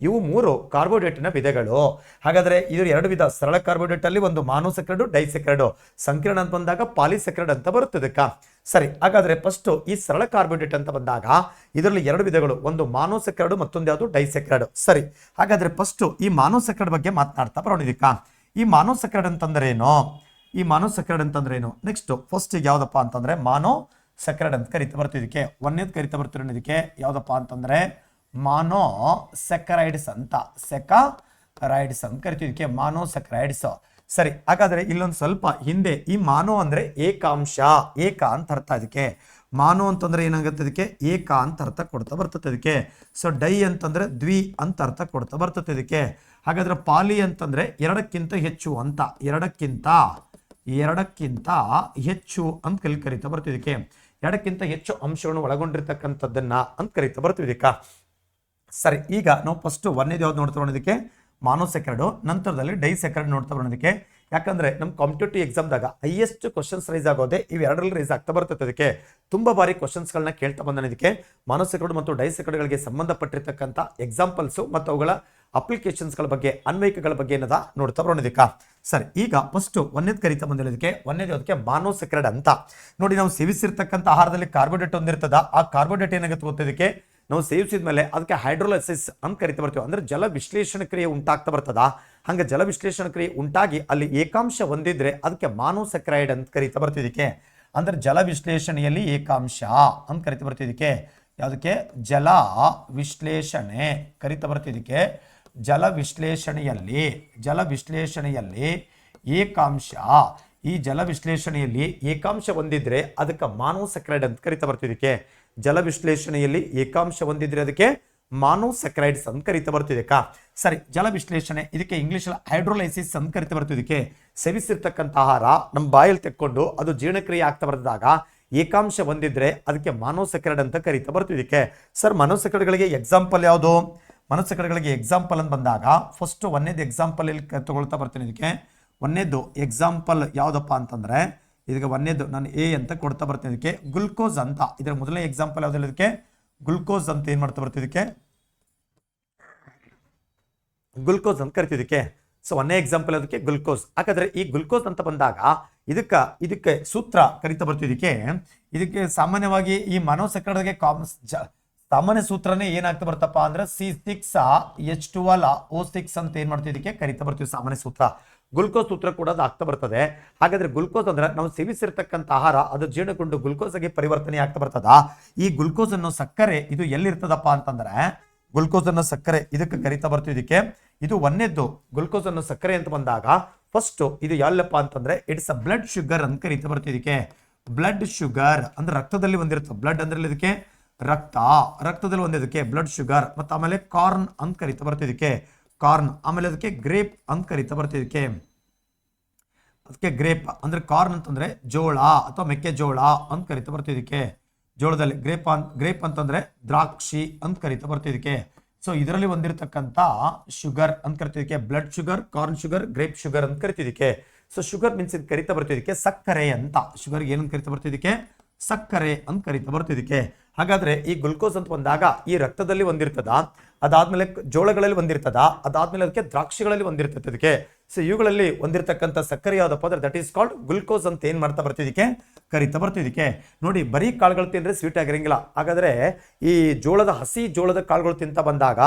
ಇವು ಮೂರು ಕಾರ್ಬೋಹೈಡ್ರೇಟ್ನ ವಿಧಗಳು. ಹಾಗಾದರೆ ಇದು ಎರಡು ವಿಧ, ಸರಳ ಕಾರ್ಬೋಹೈಡ್ರೇಟ್ ಅಲ್ಲಿ ಒಂದು ಮಾನೋಸೆಕ್ರೆಡು ಡೈಸೆಕ್ರೆಡು ಸಂಕೀರ್ಣ ಅಂತ ಬಂದಾಗ ಪಾಲಿಸೆಕ್ರೆಡ್ ಅಂತ ಬರುತ್ತದಕ್ಕ ಸರಿ, ಹಾಗಾದರೆ ಫಸ್ಟ್ ಈ ಸರಳ ಕಾರ್ಬೋಹೈಡ್ರೇಟ್ ಅಂತ ಬಂದಾಗ ಇದರಲ್ಲಿ ಎರಡು ವಿಧಗಳು, ಒಂದು ಮಾನೋಸೆಕರೈಡ್ ಮತ್ತೊಂದು ಯಾವುದು? ಸೆಕ್ರೆಡು. ಸರಿ, ಹಾಗಾದರೆ ಫಸ್ಟ್ ಈ ಮಾನೋಸೆಕರೈಡ್ ಬಗ್ಗೆ ಮಾತನಾಡ್ತಾ ಬರೋಣ ಇದಕ್ಕ. ಈ ಮಾನೋಸೆಕ್ರೆಡ್ ಅಂತಂದ್ರೆ ಏನು? ಈ ಮಾನೋ ಸೆಕ್ರೆಡ್ ಅಂತಂದ್ರೆ ಏನು? ನೆಕ್ಸ್ಟ್ ಫಸ್ಟ್ ಯಾವುದಪ್ಪ ಅಂತಂದ್ರೆ ಮಾನೋ ಸೆಕ್ರೆಡ್ ಅಂತ ಕರಿತಾ ಬರ್ತಿದ್ದಕ್ಕೆ ಒಂದೇದು ಕರಿತಾ ಬರ್ತಿರೋದಕ್ಕೆ ಯಾವ್ದಪ್ಪ ಅಂತಂದ್ರೆ ಮಾನೋ ಸೆಕರೈಡ್ಸ್ ಅಂತ. ಸೆಕರೈಡ್ಸ್ ಅಂತ ಕರಿತಿದ್ದಕ್ಕೆ ಮಾನೋ ಸೆಕರೈಡ್ಸ್. ಸರಿ, ಹಾಗಾದ್ರೆ ಇಲ್ಲೊಂದು ಸ್ವಲ್ಪ ಹಿಂದೆ ಈ ಮಾನೋ ಅಂದ್ರೆ ಏಕಾಂಶ, ಏಕ ಅಂತ ಅರ್ಥ ಅದಕ್ಕೆ ಮಾನೋ ಅಂತಂದ್ರೆ ಏನಾಗುತ್ತೆ ಅದಕ್ಕೆ ಏಕ ಅಂತ ಅರ್ಥ ಕೊಡ್ತಾ ಬರ್ತದೆ ಅದಕ್ಕೆ ಸೊ ಡೈ ಅಂತಂದ್ರೆ ದ್ವಿ ಅಂತ ಅರ್ಥ ಕೊಡ್ತಾ ಬರ್ತದೆ ಇದಕ್ಕೆ. ಹಾಗಾದ್ರೆ ಪಾಲಿ ಅಂತಂದ್ರೆ ಎರಡಕ್ಕಿಂತ ಹೆಚ್ಚು ಅಂತ. ಎರಡಕ್ಕಿಂತ ಎರಡಕ್ಕಿಂತ ಹೆಚ್ಚು ಅಂತ ಕಲಿ ಕರಿತಾ ಬರ್ತಿದ್ದಕ್ಕೆ ಎರಡಕ್ಕಿಂತ ಹೆಚ್ಚು ಅಂಶಗಳನ್ನು ಒಳಗೊಂಡಿರ್ತಕ್ಕಂಥದ್ದನ್ನ ಅಂತ ಕರಿತಾ ಬರ್ತಿದ್ದಕ್ಕ ಸರಿ, ಈಗ ನಾವು ಫಸ್ಟ್ ಒಂದೇದು ಯಾವ್ದು ನೋಡ್ತಾ ಬರೋದಕ್ಕೆ ಮಾನೋಸೆಕರಡು ನಂತರದಲ್ಲಿ ಡೈ ಸೆಕರಡ್ ನೋಡ್ತಾ ಬರೋದಕ್ಕೆ ಯಾಕಂದ್ರೆ ನಮ್ಮ ಕಾಂಪಿಟೇಟಿವ್ ಎಕ್ಸಾಮ್ದಾಗ ಹೈಯೆಸ್ಟ್ ಕ್ವಶನ್ಸ್ ರೈಸ್ ಆಗೋದೇ ಇವೆರಡರಲ್ಲಿ ರೈಸ್ ಆಗ್ತಾ ಬರ್ತದೆ ಅದಕ್ಕೆ. ತುಂಬ ಬಾರಿ ಕ್ವಶನ್ಸ್ಗಳನ್ನ ಕೇಳ್ತಾ ಬಂದನಿದಕ್ಕೆ ಮಾನೋಸೆಕರಡು ಮತ್ತು ಡೈ ಸೆಕರಡ್ಗಳಿಗೆ ಸಂಬಂಧಪಟ್ಟಿರ್ತಕ್ಕಂಥ ಎಕ್ಸಾಂಪಲ್ಸು ಮತ್ತು ಅವುಗಳ ಅಪ್ಲಿಕೇಶನ್ಸ್ಗಳ ಬಗ್ಗೆ, ಅನ್ವಯಿಕಗಳ ಬಗ್ಗೆ ಏನದ ನೋಡ್ತಾ ಬರೋಣದಿಕ್ಕ. ಸರಿ, ಈಗ ಫಸ್ಟ್ ಒಂದೇದು ಕರಿತಾ ಬಂದಿರೋದಕ್ಕೆ ಒಂದೇದು ಅದಕ್ಕೆ ಮಾನೋಸೆಕ್ರೆಡ್ ಅಂತ. ನೋಡಿ, ನಾವು ಸೇವಿಸಿರ್ತಕ್ಕಂಥ ಆಹಾರದಲ್ಲಿ ಕಾರ್ಬೋಡೇಟ್ ಒಂದಿರ್ತದ. ಆ ಕಾರ್ಬೋಡೇಟ್ ಏನಾಗುತ್ತೆ ಗೊತ್ತಿದ್ದಕ್ಕೆ ನಾವು ಸೇವಿಸಿದ ಮೇಲೆ ಅದಕ್ಕೆ ಹೈಡ್ರೋಲೈಸಿಸ್ ಅಂತ ಕರಿತಾ ಬರ್ತೀವಿ. ಅಂದ್ರೆ ಜಲ ವಿಶ್ಲೇಷಣ ಕ್ರಿಯೆ ಉಂಟಾಗ್ತಾ ಬರ್ತದ? ಹಂಗೆ ಜಲ ವಿಶ್ಲೇಷಣ ಕ್ರಿಯೆ ಉಂಟಾಗಿ ಅಲ್ಲಿ ಏಕಾಂಶ ಹೊಂದಿದ್ರೆ ಅದಕ್ಕೆ ಮಾನೋಸೆಕ್ರೈಡ್ ಅಂತ ಕರಿತಾ ಬರ್ತಿದ್ದಕ್ಕೆ ಅಂದ್ರೆ ಜಲ ವಿಶ್ಲೇಷಣೆಯಲ್ಲಿ ಏಕಾಂಶ ಅಂತ ಕರಿತಾ ಬರ್ತಿದ್ದಕ್ಕೆ ಯಾವುದಕ್ಕೆ? ಜಲ ವಿಶ್ಲೇಷಣೆ ಕರಿತಾ ಬರ್ತಿದ್ದಕ್ಕೆ ಜಲ ವಿಶ್ಲೇಷಣೆಯಲ್ಲಿ ಜಲ ವಿಶ್ಲೇಷಣೆಯಲ್ಲಿ ಏಕಾಂಶ. ಈ ಜಲ ವಿಶ್ಲೇಷಣೆಯಲ್ಲಿ ಏಕಾಂಶ ಹೊಂದಿದ್ರೆ ಅದಕ್ಕೆ ಮಾನೋಸೆಕ್ರೈಡ್ ಅಂತ ಕರಿತಾ ಬರ್ತಿದ್ದಕ್ಕೆ ಜಲ ವಿಶ್ಲೇಷಣೆಯಲ್ಲಿ ಏಕಾಂಶ ಹೊಂದಿದ್ರೆ ಅದಕ್ಕೆ ಮಾನೋಸೆಕ್ರೈಡ್ಸ್ ಅಂತ ಕರಿತಾ ಕಾ ಸರಿ, ಜಲ ವಿಶ್ಲೇಷಣೆ, ಇದಕ್ಕೆ ಇಂಗ್ಲಿಷ್ ಹೈಡ್ರೋಲೈಸಿಸ್ ಅಂತ ಕರಿತಾ ಬರ್ತಿದ್ದಕ್ಕೆ ಸೇವಿಸಿರ್ತಕ್ಕಂಥ ಆಹಾರ ನಮ್ಮ ಬಾಯಲ್ಲಿ ತೆಕ್ಕೊಂಡು ಅದು ಜೀರ್ಣಕ್ರಿಯೆ ಆಗ್ತಾ ಬರ್ತಿದಾಗ ಏಕಾಂಶ ಹೊಂದಿದ್ರೆ ಅದಕ್ಕೆ ಮಾನೋಸೆಕ್ರೈಡ್ ಅಂತ ಕರಿತಾ ಬರ್ತಿದ್ದಕ್ಕೆ ಸರ್ ಮಾನೋಸೆಕ್ರೈಡ್ಗಳಿಗೆ ಎಕ್ಸಾಂಪಲ್ ಯಾವುದು? ಮನಸ್ಸಕಡೆಗಳಿಗೆ ಎಕ್ಸಾಂಪಲ್ ಅಂತ ಬಂದಾಗ ಫಸ್ಟ್ ಒಂದೇದು ಎಕ್ಸಾಂಪಲ್ ಇಲ್ಲಿ ತಗೊಳ್ತಾ ಬರ್ತೀನಿ. ಇದಕ್ಕೆ ಒಂದೇದು ಎಕ್ಸಾಂಪಲ್ ಯಾವುದಪ್ಪ ಅಂತಂದ್ರೆ ಇದಕ್ಕೆ ಒಂದೇದು ನಾನು ಎ ಅಂತ ಕೊಡ್ತಾ ಬರ್ತೀನಿ ಇದಕ್ಕೆ. ಗ್ಲುಕೋಸ್ ಅಂತ. ಇದರ ಮೊದಲನೇ ಎಕ್ಸಾಂಪಲ್ ಯಾವ್ದು ಇದಕ್ಕೆ ಗ್ಲುಕೋಸ್ ಅಂತ ಏನು ಮಾಡ್ತಾ ಬರ್ತೀನಿ ಇದಕ್ಕೆ? ಗ್ಲುಕೋಸ್ ಅಂತ ಕರಿತಿದ್ದಕ್ಕೆ ಸೊ ಒಂದೇ ಎಕ್ಸಾಂಪಲ್ ಅದಕ್ಕೆ ಗ್ಲುಕೋಸ್. ಹಾಗಾದ್ರೆ ಈ ಗ್ಲುಕೋಸ್ ಅಂತ ಬಂದಾಗ ಇದಕ್ಕ, ಇದಕ್ಕೆ ಸೂತ್ರ ಕರಿತಾ ಬರ್ತಿದ್ದಕ್ಕೆ ಇದಕ್ಕೆ. ಸಾಮಾನ್ಯವಾಗಿ ಈ ಮನೋಸಕರಣಗೆ ಕಾಮಸ್ ಜ ಸಾಮಾನ್ಯ ಸೂತ್ರನೇ ಏನಾಗ್ತಾ ಬರ್ತಪ್ಪ ಅಂದ್ರೆ ಸಿ ಸಿಕ್ಸ್ ಎಚ್ ಟು ಅಲ್ ಓ ಸಿಕ್ಸ್ ಅಂತ ಏನ್ ಮಾಡ್ತೀವಿ ಇದಕ್ಕೆ ಕರಿತಾ ಬರ್ತೀವಿ ಸಾಮಾನ್ಯ ಸೂತ್ರ. ಗ್ಲುಕೋಸ್ ಸೂತ್ರ ಕೂಡ ಅದು ಆಗ್ತಾ ಬರ್ತದೆ. ಹಾಗಾದರೆ ಗ್ಲುಕೋಸ್ ಅಂದರೆ ನಾವು ಸೇವಿಸಿರ್ತಕ್ಕಂಥ ಆಹಾರ, ಅದು ಜೀರ್ಣಗೊಂಡು ಗ್ಲುಕೋಸ್ ಆಗಿ ಪರಿವರ್ತನೆ ಆಗ್ತಾ ಬರ್ತದ? ಈ ಗ್ಲುಕೋಸ್ ಅನ್ನೋ ಸಕ್ಕರೆ ಇದು ಎಲ್ಲಿರ್ತದಪ್ಪ ಅಂತಂದ್ರೆ ಗ್ಲುಕೋಸ್ ಅನ್ನೋ ಸಕ್ಕರೆ ಇದಕ್ಕೆ ಕರಿತಾ ಬರ್ತೀವಿ ಇದಕ್ಕೆ. ಇದು ಒಂದೇದ್ದು ಗ್ಲುಕೋಸ್ ಅನ್ನೋ ಸಕ್ಕರೆ ಅಂತ ಬಂದಾಗ ಫಸ್ಟ್ ಇದು ಎಲ್ಲಪ್ಪ ಅಂತಂದ್ರೆ ಇಟ್ಸ್ ಅ ಬ್ಲಡ್ ಶುಗರ್ ಅಂತ ಕರಿತಾ ಬರ್ತೀವಿ ಇದಕ್ಕೆ. ಬ್ಲಡ್ ಶುಗರ್ ಅಂದ್ರೆ ರಕ್ತದಲ್ಲಿ ಒಂದಿರುತ್ತೆ. ಬ್ಲಡ್ ಅಂದ್ರೆ ಇದಕ್ಕೆ ರಕ್ತ. ರಕ್ತದಲ್ಲಿ ಒಂದಿದಕ್ಕೆ ಬ್ಲಡ್ ಶುಗರ್ ಮತ್ತು ಆಮೇಲೆ ಕಾರ್ನ್ ಅಂತ ಕರಿತಾ ಬರ್ತಿದ್ದಕ್ಕೆ ಕಾರ್ನ್. ಆಮೇಲೆ ಅದಕ್ಕೆ ಗ್ರೇಪ್ ಅಂತ ಕರಿತಾ ಬರ್ತಿದಕ್ಕೆ ಅದಕ್ಕೆ ಗ್ರೇಪ್ ಅಂದ್ರೆ ಕಾರ್ನ್ ಅಂತಂದ್ರೆ ಜೋಳ ಅಥವಾ ಮೆಕ್ಕೆಜೋಳ ಅಂತ ಕರಿತಾ ಬರ್ತಿದ್ದಕ್ಕೆ ಜೋಳದಲ್ಲಿ ಗ್ರೇಪ್ ಅಂತ ಗ್ರೇಪ್ ಅಂತಂದ್ರೆ ದ್ರಾಕ್ಷಿ ಅಂತ ಕರಿತಾ ಬರ್ತಿದ್ದಕ್ಕೆ ಸೊ ಇದರಲ್ಲಿ ಒಂದಿರತಕ್ಕಂಥ ಶುಗರ್ ಅಂತ ಕರಿತಿದ್ದಕ್ಕೆ blood sugar, corn sugar, grape sugar ಅಂತ ಕರಿತಿದ್ದಕ್ಕೆ ಸೊ ಶುಗರ್ ಮೀನ್ಸ್ ಇದು ಕರಿತಾ ಬರ್ತಿದ್ದಕ್ಕೆ ಸಕ್ಕರೆ ಅಂತ. ಶುಗರ್ಗೆ ಏನಂತ ಕರಿತಾ ಬರ್ತಿದ್ದಕ್ಕೆ ಸಕ್ಕರೆ ಅಂತ ಕರಿತಾ ಬರ್ತಿದ್ದಕ್ಕೆ ಹಾಗಾದ್ರೆ ಈ ಗ್ಲುಕೋಸ್ ಅಂತ ಬಂದಾಗ ಈ ರಕ್ತದಲ್ಲಿ ಒಂದಿರ್ತದ. ಅದಾದ್ಮೇಲೆ ಜೋಳಗಳಲ್ಲಿ ಒಂದಿರ್ತದ, ಅದಾದ್ಮೇಲೆ ಅದಕ್ಕೆ ದ್ರಾಕ್ಷಿಗಳಲ್ಲಿ ಒಂದಿರ್ತದೆ ಅದಕ್ಕೆ. ಸೊ ಇವುಗಳಲ್ಲಿ ಒಂದಿರತಕ್ಕಂತ ಸಕ್ಕರೆ ಯಾವುದಪ್ಪ ಅಂದ್ರೆ ದಟ್ ಈಸ್ ಕಾಲ್ಡ್ ಗ್ಲುಕೋಸ್ ಅಂತ ಏನ್ ಮಾಡ್ತಾ ಬರ್ತಿದ್ದಕ್ಕೆ ಕರಿತಾ ಬರ್ತಿದ್ದಕ್ಕೆ ನೋಡಿ, ಬರೀ ಕಾಳುಗಳು ತಿಂದ್ರೆ ಸ್ವೀಟ್ ಆಗಿರಂಗಿಲ್ಲ. ಹಾಗಾದ್ರೆ ಈ ಜೋಳದ ಹಸಿ ಜೋಳದ ಕಾಳುಗಳು ತಿಂತ ಬಂದಾಗ,